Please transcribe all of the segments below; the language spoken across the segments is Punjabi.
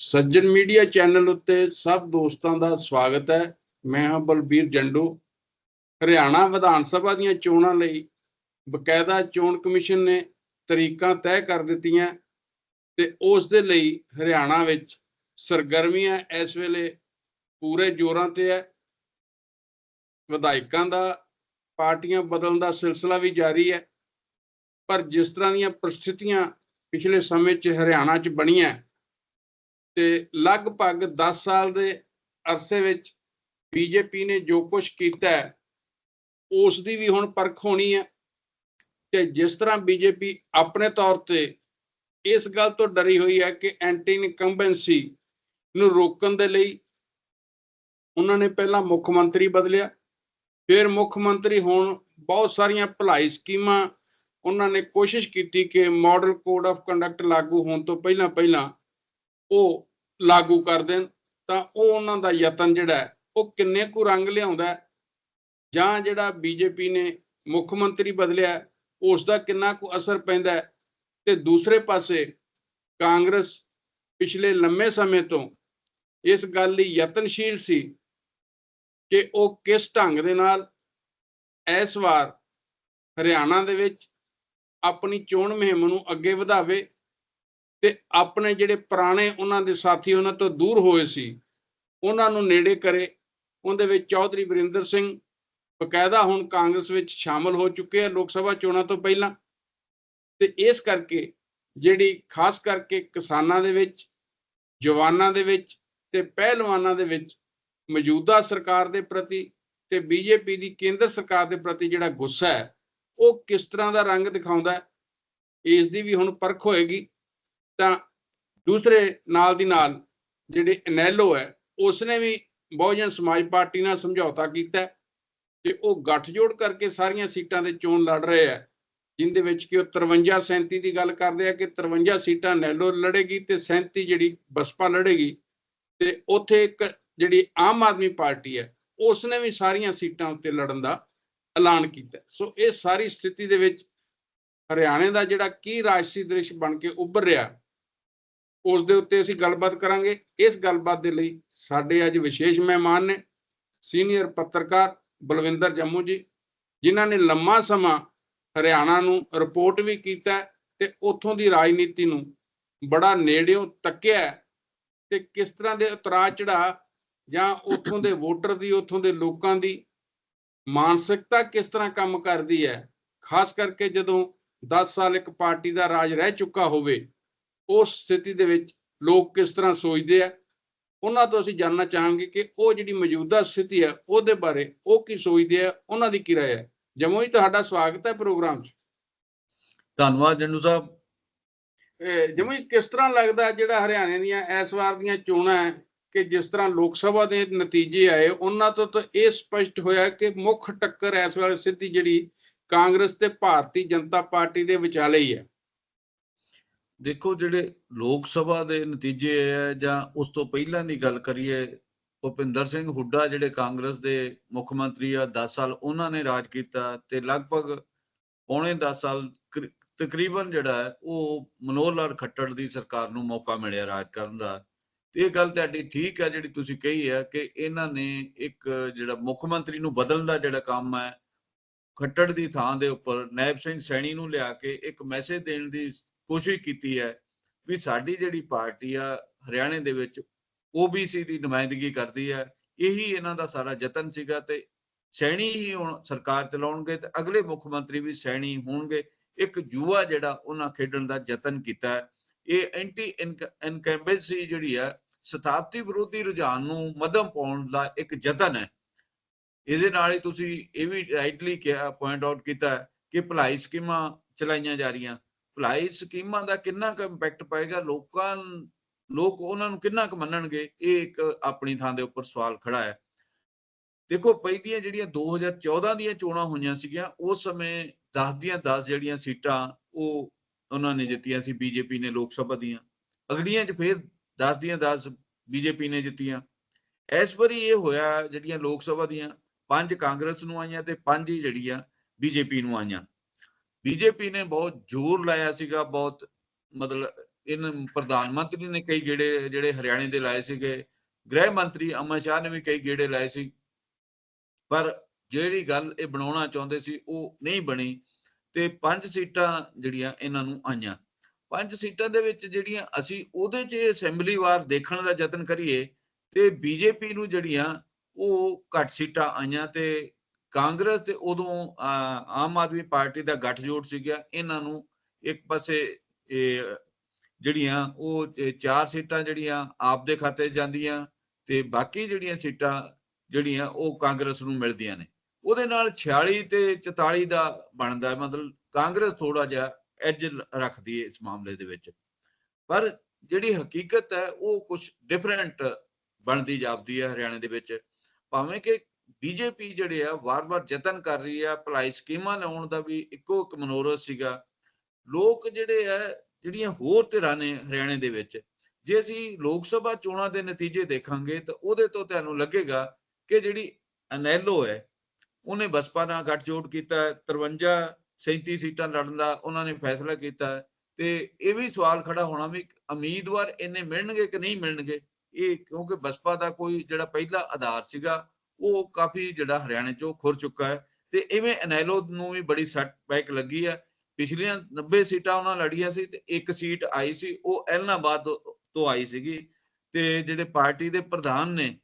ਸੱਜਣ ਮੀਡੀਆ ਚੈਨਲ ਉੱਤੇ ਸਭ ਦੋਸਤਾਂ ਦਾ ਸਵਾਗਤ ਹੈ। ਮੈਂ ਹਾਂ ਬਲਬੀਰ ਜੰਡੂ। ਹਰਿਆਣਾ ਵਿਧਾਨ ਸਭਾ ਦੀਆਂ ਚੋਣਾਂ ਲਈ ਬਕਾਇਦਾ ਚੋਣ ਕਮਿਸ਼ਨ ਨੇ ਤਰੀਕਾਂ ਤੈਅ ਕਰ ਦਿੱਤੀਆਂ ਤੇ ਉਸ ਦੇ ਲਈ ਹਰਿਆਣਾ ਵਿੱਚ ਸਰਗਰਮੀਆਂ ਇਸ ਵੇਲੇ ਪੂਰੇ ਜ਼ੋਰਾਂ ਤੇ ਹੈ। ਵਿਧਾਇਕਾਂ ਦਾ, ਪਾਰਟੀਆਂ ਬਦਲਣ ਦਾ ਸਿਲਸਿਲਾ ਵੀ ਜਾਰੀ ਹੈ। ਪਰ ਜਿਸ ਤਰ੍ਹਾਂ ਦੀਆਂ ਪ੍ਰਸਥਿਤੀਆਂ ਪਿਛਲੇ ਸਮੇਂ 'ਚ ਹਰਿਆਣਾ 'ਚ ਬਣੀਆਂ ਤੇ ਲਗਭਗ 10 ਸਾਲ ਦੇ ਅਰਸੇ ਵਿੱਚ ਬੀਜੇਪੀ ਨੇ ਜੋ ਕੁਝ ਕੀਤਾ ਹੈ ਉਸ ਦੀ ਵੀ ਹੁਣ ਪਰਖ ਹੋਣੀ ਹੈ। ਤੇ ਜਿਸ ਤਰ੍ਹਾਂ ਬੀਜੇਪੀ ਆਪਣੇ ਤੌਰ ਤੇ ਇਸ ਗੱਲ ਤੋਂ ਡਰੀ ਹੋਈ ਹੈ ਕਿ ਐਂਟੀ ਇਨਕੰਬੈਂਸੀ ਨੂੰ ਰੋਕਣ ਦੇ ਲਈ ਉਹਨਾਂ ਨੇ ਪਹਿਲਾਂ ਮੁੱਖ ਮੰਤਰੀ ਬਦਲਿਆ, ਫਿਰ ਮੁੱਖ ਮੰਤਰੀ ਹੋਣ ਬਹੁਤ ਸਾਰੀਆਂ ਭਲਾਈ ਸਕੀਮਾਂ ਉਹਨਾਂ ਨੇ ਕੋਸ਼ਿਸ਼ ਕੀਤੀ ਕਿ ਮਾਡਲ ਕੋਡ ਆਫ ਕੰਡਕਟ ਲਾਗੂ ਹੋਣ ਤੋਂ ਪਹਿਲਾਂ ਪਹਿਲਾਂ ਉਹ ਲਾਗੂ ਕਰ ਦੇਣ ਤਾਂ ਉਹ ਉਹਨਾਂ ਦਾ ਯਤਨ ਜਿਹੜਾ ਹੈ, ਉਹ ਕਿੰਨੇ ਕੁ ਰੰਗ ਲਿਆਉਂਦਾ ਜਾਂ ਜਿਹੜਾ ਬੀਜੇਪੀ ਨੇ ਮੁੱਖ ਮੰਤਰੀ ਬਦਲਿਆ ਹੈ, ਉਸ ਦਾ ਕਿੰਨਾ ਕੁ ਅਸਰ ਪੈਂਦਾ ਤੇ ਦੂਸਰੇ ਪਾਸੇ ਕਾਂਗਰਸ ਪਿਛਲੇ ਲੰਮੇ ਸਮੇਂ ਤੋਂ ਇਸ ਗੱਲ ਲਈ ਯਤਨਸ਼ੀਲ ਸੀ ਕਿ ਉਹ ਕਿਸ ਢੰਗ ਦੇ ਨਾਲ ਇਸ ਵਾਰ ਹਰਿਆਣਾ ਦੇ ਵਿੱਚ ਆਪਣੀ ਚੋਣ ਮੁਹਿੰਮ ਨੂੰ ਅੱਗੇ ਵਧਾਵੇ ਤੇ ਆਪਣੇ ਜਿਹੜੇ ਪੁਰਾਣੇ ਉਹਨਾਂ ਦੇ ਸਾਥੀ ਉਹਨਾਂ ਤੋਂ ਦੂਰ ਹੋਏ ਸੀ, ਉਹਨਾਂ ਨੂੰ ਨੇੜੇ ਕਰੇ। ਉਹਦੇ ਵਿੱਚ ਚੌਧਰੀ ਵਰਿੰਦਰ ਸਿੰਘ ਬਕਾਇਦਾ ਹੁਣ ਕਾਂਗਰਸ ਵਿੱਚ ਸ਼ਾਮਲ ਹੋ ਚੁੱਕੇ ਆ ਲੋਕ ਸਭਾ ਚੋਣਾਂ ਤੋਂ ਪਹਿਲਾਂ। ਤੇ ਇਸ ਕਰਕੇ ਜਿਹੜੀ ਖਾਸ ਕਰਕੇ ਕਿਸਾਨਾਂ ਦੇ ਵਿੱਚ, ਜਵਾਨਾਂ ਦੇ ਵਿੱਚ ਤੇ ਪਹਿਲਵਾਨਾਂ ਦੇ ਵਿੱਚ ਮੌਜੂਦਾ ਸਰਕਾਰ ਦੇ ਪ੍ਰਤੀ ਤੇ ਬੀਜੇਪੀ ਦੀ ਕੇਂਦਰ ਸਰਕਾਰ ਦੇ ਪ੍ਰਤੀ ਜਿਹੜਾ ਗੁੱਸਾ ਹੈ, ਉਹ ਕਿਸ ਤਰ੍ਹਾਂ ਦਾ ਰੰਗ ਦਿਖਾਉਂਦਾ ਇਸ ਦੀ ਵੀ ਹੁਣ ਪਰਖ ਹੋਏਗੀ। ਤਾਂ ਦੂਸਰੇ ਨਾਲ ਦੀ ਨਾਲ ਜਿਹੜੇ ਅਨੈਲੋ ਹੈ, ਉਸਨੇ ਵੀ ਬਹੁਜਨ ਸਮਾਜ ਪਾਰਟੀ ਨਾਲ ਸਮਝੌਤਾ ਕੀਤਾ ਤੇ ਉਹ ਗੱਠਜੋੜ ਕਰਕੇ ਸਾਰੀਆਂ ਸੀਟਾਂ ਦੇ ਚੋਣ ਲੜ ਰਹੇ ਆ ਜਿੰਦੇ ਵਿੱਚ ਕਿ ਉਹ 53 37 ਦੀ ਗੱਲ ਕਰਦੇ ਆ ਕਿ 53 ਸੀਟਾਂ ਨੈਲੋ ਲੜੇਗੀ ਤੇ 37 ਜਿਹੜੀ ਬਸਪਾ ਲੜੇਗੀ ਤੇ ਉੱਥੇ ਇੱਕ ਜਿਹੜੀ ਆਮ ਆਦਮੀ ਪਾਰਟੀ ਹੈ, ਉਸਨੇ ਵੀ ਸਾਰੀਆਂ ਸੀਟਾਂ ਉੱਤੇ ਲੜਨ ਦਾ ਐਲਾਨ ਕੀਤਾ। ਸੋ ਇਹ ਸਾਰੀ ਸਥਿਤੀ ਦੇ ਵਿੱਚ ਹਰਿਆਣੇ ਦਾ ਜਿਹੜਾ ਕੀ ਰਾਜਸੀ ਦ੍ਰਿਸ਼ ਬਣ ਕੇ ਉੱਭਰ ਰਿਹਾ ਉਸ ਦੇ ਉੱਤੇ ਅਸੀਂ ਗੱਲਬਾਤ ਕਰਾਂਗੇ। ਇਸ ਗੱਲਬਾਤ ਦੇ ਲਈ ਸਾਡੇ ਅੱਜ ਵਿਸ਼ੇਸ਼ ਮਹਿਮਾਨ ਨੇ ਸੀਨੀਅਰ ਪੱਤਰਕਾਰ ਬਲਵਿੰਦਰ ਜੰਮੂ ਜੀ, ਜਿਨ੍ਹਾਂ ਨੇ ਲੰਮਾ ਸਮਾਂ ਹਰਿਆਣਾ ਨੂੰ ਰਿਪੋਰਟ ਵੀ ਕੀਤਾ ਤੇ ਉੱਥੋਂ ਦੀ ਰਾਜਨੀਤੀ ਨੂੰ ਬੜਾ ਨੇੜਿਓਂ ਤੱਕਿਆ ਤੇ ਕਿਸ ਤਰ੍ਹਾਂ ਦੇ ਉਤਰਾਅ ਚੜਾ ਜਾਂ ਉੱਥੋਂ ਦੇ ਵੋਟਰ ਦੀ, ਉੱਥੋਂ ਦੇ ਲੋਕਾਂ ਦੀ ਮਾਨਸਿਕਤਾ ਕਿਸ ਤਰ੍ਹਾਂ ਕੰਮ ਕਰਦੀ ਹੈ? ਖਾਸ ਕਰਕੇ ਜਦੋਂ 10 ਸਾਲ ਇੱਕ ਪਾਰਟੀ ਦਾ ਰਾਜ ਰਹਿ ਚੁੱਕਾ ਹੋਵੇ ਉਸ ਸਥਿਤੀ ਦੇ ਵਿੱਚ ਲੋਕ ਕਿਸ ਤਰ੍ਹਾਂ ਸੋਚਦੇ ਆ? ਉਹਨਾਂ ਤੋਂ ਅਸੀਂ ਜਾਨਣਾ ਚਾਹਾਂਗੇ ਕਿ ਉਹ ਜਿਹੜੀ ਮੌਜੂਦਾ ਸਥਿਤੀ ਹੈ ਉਹਦੇ ਬਾਰੇ ਉਹ ਕੀ ਸੋਚਦੇ ਆ ਉਹਨਾਂ ਦੀ ਕੀ ਰਾਏ ਹੈ ਜਮੋਈ ਤੁਹਾਡਾ ਸਵਾਗਤ ਹੈ ਪ੍ਰੋਗਰਾਮ 'ਚ। ਧੰਨਵਾਦ ਜੰਡੂ ਸਾਹਿਬ। ਜਮੋਈ ਕਿਸ ਤਰ੍ਹਾਂ ਲੱਗਦਾ ਜਿਹੜਾ ਹਰਿਆਣੇ ਦੀਆਂ ਇਸ ਵਾਰ ਦੀਆਂ ਚੋਣਾਂ ਹੈ ਕਿ ਜਿਸ ਤਰ੍ਹਾਂ ਲੋਕ ਸਭਾ ਦੇ ਨਤੀਜੇ ਆਏ ਉਹਨਾਂ ਤੋਂ ਤਾਂ ਇਹ ਸਪਸ਼ਟ ਹੋਇਆ ਕਿ ਮੁੱਖ ਟੱਕਰ ਇਸ ਵਾਰ ਸਿੱਧੀ ਜਿਹੜੀ ਕਾਂਗਰਸ ਤੇ ਭਾਰਤੀ ਜਨਤਾ ਪਾਰਟੀ ਦੇ ਵਿਚਾਲੇ ਹੀ ਹੈ। ਦੇਖੋ ਜਿਹੜੇ ਲੋਕ ਸਭਾ ਦੇ ਨਤੀਜੇ ਹੈ ਜਾਂ ਉਸ ਤੋਂ ਪਹਿਲਾਂ ਦੀ ਗੱਲ ਕਰੀਏ, ਭੁਪਿੰਦਰ ਸਿੰਘ ਹੁੱਡਾ ਜਿਹੜੇ ਕਾਂਗਰਸ ਦੇ ਮੁੱਖ ਮੰਤਰੀ ਆ 10 ਸਾਲ ਉਹਨਾਂ ਨੇ ਰਾਜ ਕੀਤਾ ਤੇ ਲਗਭਗ ਪੌਣੇ 10 ਸਾਲ ਕਰੀ- ਤਕਰੀਬਨ ਜਿਹੜਾ ਹੈ ਉਹ ਮਨੋਹਰ ਲਾਲ ਖੱਟੜ ਦੀ ਸਰਕਾਰ ਨੂੰ ਮੌਕਾ ਮਿਲਿਆ ਰਾਜ ਕਰਨ ਦਾ। ਤੇ ਇਹ ਗੱਲ ਤੁਹਾਡੀ ਠੀਕ ਹੈ ਜਿਹੜੀ ਤੁਸੀਂ ਕਹੀ ਹੈ ਕਿ ਇਹਨਾਂ ਨੇ ਇੱਕ ਜਿਹੜਾ ਮੁੱਖ ਮੰਤਰੀ ਨੂੰ ਬਦਲਣ ਦਾ ਜਿਹੜਾ ਕੰਮ ਹੈ, ਖੱਟੜ ਦੀ ਥਾਂ ਦੇ ਉੱਪਰ ਨੈਬ ਸਿੰਘ ਸੈਣੀ ਨੂੰ ਲਿਆ ਕੇ ਇੱਕ ਮੈਸੇਜ ਦੇਣ ਦੀ ਕੋਸ਼ਿਸ਼ ਕੀਤੀ ਹੈ ਵੀ ਸਾਡੀ ਜਿਹੜੀ ਪਾਰਟੀ ਆ ਹਰਿਆਣੇ ਦੇ ਵਿੱਚ OBC ਦੀ ਨੁਮਾਇੰਦਗੀ ਕਰਦੀ ਹੈ, ਇਹੀ ਇਹਨਾਂ ਦਾ ਸਾਰਾ ਯਤਨ ਸੀਗਾ ਤੇ ਸੈਣੀ ਹੀ ਹੁਣ ਸਰਕਾਰ ਚਲਾਉਣਗੇ ਤੇ ਅਗਲੇ ਮੁੱਖ ਮੰਤਰੀ ਵੀ ਸੈਣੀ ਹੋਣਗੇ। ਇੱਕ ਜੂਆ ਜਿਹੜਾ ਉਹਨਾਂ ਖੇਡਣ ਦਾ ਯਤਨ ਕੀਤਾ ਹੈ, ਇਹ ਐਂਟੀ ਇਨਕੈਂਬੈਂਸੀ ਜਿਹੜੀ ਹੈ ਸਥਾਪਤੀ ਵਿਰੋਧੀ ਰੁਝਾਨ ਨੂੰ ਮੱਧਮ ਪਾਉਣ ਦਾ ਇੱਕ ਯਤਨ ਹੈ। ਇਹਦੇ ਨਾਲ ਹੀ ਤੁਸੀਂ ਇਹ ਵੀ ਰਾਈਟਲੀ ਕਿਹਾ ਪੁਆਇੰਟ ਆਊਟ ਕੀਤਾ ਕਿ ਭਲਾਈ ਸਕੀਮਾਂ ਚਲਾਈਆਂ ਜਾ ਰਹੀਆਂ। ਭਲਾਈ ਸਕੀਮਾਂ ਦਾ ਕਿੰਨਾ ਕੁ ਇੰਪੈਕਟ ਪਏਗਾ? ਲੋਕਾਂ ਲੋਕ ਉਹਨਾਂ ਨੂੰ ਕਿੰਨਾ ਕੁ ਮੰਨਣਗੇ? ਇਹ ਇੱਕ ਆਪਣੀ ਥਾਂ ਦੇ ਉੱਪਰ ਸਵਾਲ ਖੜਾ ਹੈ। ਦੇਖੋ ਪਹਿਲੀਆਂ ਜਿਹੜੀਆਂ 2014 ਦੀਆਂ ਚੋਣਾਂ ਹੋਈਆਂ ਸੀਗੀਆਂ, ਉਸ ਸਮੇਂ 10 ਦੀਆਂ 10 ਜਿਹੜੀਆਂ ਸੀਟਾਂ ਉਹ ਉਹਨਾਂ ਨੇ ਜਿੱਤੀਆਂ ਸੀ ਬੀਜੇਪੀ ਨੇ ਲੋਕ ਸਭਾ ਦੀਆਂ। ਅਗਲੀਆਂ 'ਚ ਫਿਰ 10 ਦੀਆਂ 10 ਬੀਜੇਪੀ ਨੇ ਜਿੱਤੀਆਂ। ਇਸ ਵਾਰੀ ਇਹ ਹੋਇਆ ਜਿਹੜੀਆਂ ਲੋਕ ਸਭਾ ਦੀਆਂ, ਪੰਜ ਕਾਂਗਰਸ ਨੂੰ ਆਈਆਂ ਤੇ ਪੰਜ ਹੀ ਜਿਹੜੀਆਂ ਬੀਜੇਪੀ ਨੂੰ ਆਈਆਂ। ਬੀਜੇਪੀ ਨੇ ਬਹੁਤ ਜ਼ੋਰ ਲਾਇਆ ਸੀਗਾ, ਬਹੁਤ ਮਤਲਬ ਇਹਨਾਂ ਪ੍ਰਧਾਨ ਮੰਤਰੀ ਨੇ ਕਈ ਗੇੜੇ ਜਿਹੜੇ ਹਰਿਆਣੇ ਦੇ ਲਾਏ ਸੀਗੇ, ਗ੍ਰਹਿ ਮੰਤਰੀ ਅਮਰ ਸ਼ਾਹ ਨੇ ਵੀ ਕਈ ਗੇੜੇ ਲਾਏ ਸੀ। ਪਰ ਜਿਹੜੀ ਗੱਲ ਇਹ ਬਣਾਉਣਾ ਚਾਹੁੰਦੇ ਸੀ, ਉਹ ਨਹੀਂ ਬਣੀ ਤੇ ਪੰਜ ਸੀਟਾਂ ਜਿਹੜੀਆਂ ਇਹਨਾਂ ਨੂੰ ਆਈਆਂ। ਪੰਜ ਸੀਟਾਂ ਦੇ ਵਿੱਚ ਜਿਹੜੀਆਂ ਅਸੀਂ ਉਹਦੇ 'ਚ ਅਸੈਂਬਲੀ ਵਾਰ ਦੇਖਣ ਦਾ ਯਤਨ ਕਰੀਏ ਤੇ ਬੀਜੇਪੀ ਨੂੰ ਜਿਹੜੀਆਂ ਉਹ ਘੱਟ ਸੀਟਾਂ ਆਈਆਂ ਤੇ ਕਾਂਗਰਸ ਤੇ ਉਦੋਂ ਅਹ, ਆਮ ਆਦਮੀ ਪਾਰਟੀ ਦਾ ਗੱਠਜੋੜ ਸੀਗਾ ਇਹਨਾਂ ਨੂੰ ਇੱਕ ਪਾਸੇ ਇਹ ਜਿਹੜੀਆਂ ਉਹ ਚਾਰ ਸੀਟਾਂ ਜਿਹੜੀਆਂ ਆਪ ਦੇ ਖਾਤੇ ਜਾਂਦੀਆਂ ਤੇ ਬਾਕੀ ਜਿਹੜੀਆਂ ਸੀਟਾਂ ਜਿਹੜੀਆਂ ਉਹ ਕਾਂਗਰਸ ਨੂੰ ਮਿਲਦੀਆਂ ਨੇ। ਉਹਦੇ ਨਾਲ 46 ਤੇ 44 ਦਾ ਬਣਦਾ ਮਤਲਬ ਕਾਂਗਰਸ ਥੋੜਾ ਜਿਹਾ ਐਜ ਰੱਖਦੀ ਹੈ ਇਸ ਮਾਮਲੇ ਦੇ ਵਿੱਚ। ਪਰ ਜਿਹੜੀ ਹਕੀਕਤ ਹੈ ਉਹ ਕੁਝ ਡਿਫਰੈਂਟ ਬਣਦੀ ਜਾਪਦੀ ਹੈ ਹਰਿਆਣੇ ਦੇ ਵਿੱਚ। ਭਾਵੇਂ ਕਿ ਬੀਜੇਪੀ ਜਿਹੜੇ ਆ ਵਾਰ-ਵਾਰ ਯਤਨ ਕਰ ਰਹੀ ਆ ਭਲਾਈ ਸਕੀਮਾਂ ਲਿਆਉਣ ਦਾ ਵੀ ਇੱਕੋ ਇੱਕ ਮਨੋਰਥ ਸੀਗਾ। ਲੋਕ ਜਿਹੜੇ ਆ ਜਿਹੜੀਆਂ ਹੋਰ ਧਿਰਾਂ ਨੇ ਹਰਿਆਣੇ ਦੇ ਵਿੱਚ ਜੇ ਅਸੀਂ ਲੋਕ ਸਭਾ ਚੋਣਾਂ ਦੇ ਨਤੀਜੇ ਦੇਖਾਂਗੇ ਤਾਂ ਉਹਦੇ ਤੋਂ ਤੁਹਾਨੂੰ ਲੱਗੇਗਾ ਕਿ ਜਿਹੜੀ ਅਨੈਲੋ ਹੈ ਉਹਨੇ ਬਸਪਾ ਨਾਲ ਗੱਠਜੋੜ ਕੀਤਾ ਹੈ, 53 37 ਸੀਟਾਂ ਲੜਨ ਦਾ ਉਹਨਾਂ ਨੇ ਫੈਸਲਾ ਕੀਤਾ ਤੇ ਇਹ ਵੀ ਸਵਾਲ ਖੜਾ ਹੋਣਾ ਵੀ ਉਮੀਦਵਾਰ ਇੰਨੇ ਮਿਲਣਗੇ ਕਿ ਨਹੀਂ ਮਿਲਣਗੇ? ਇਹ ਕਿਉਂਕਿ ਬਸਪਾ ਦਾ ਕੋਈ ਜਿਹੜਾ ਪਹਿਲਾ ਆਧਾਰ ਸੀਗਾ ਉਹ ਕਾਫੀ ਜਿਹੜਾ ਹਰਿਆਣੇ ਚੋਂ ਖੁਰ ਚੁੱਕਾ ਹੈ ਤੇ ਇਵੇਂ ਅਨੈਲੋ ਨੂੰ ਵੀ ਬੜੀ ਸੱਟ ਬੈਕ ਲੱਗੀ ਹੈ। ਪਿਛਲੀਆਂ 90 ਸੀਟਾਂ ਉਹਨਾਂ ਲੜੀਆਂ ਸੀ ਤੇ ਇੱਕ ਸੀਟ ਆਈ ਸੀ ਉਹ ਐਲਨਾਬਾਦ ਤੋਂ- ਆਈ ਸੀਗੀ ਤੇ ਜਿਹੜੇ ਪਾਰਟੀ ਦੇ ਪ੍ਰਧਾਨ ਨੇ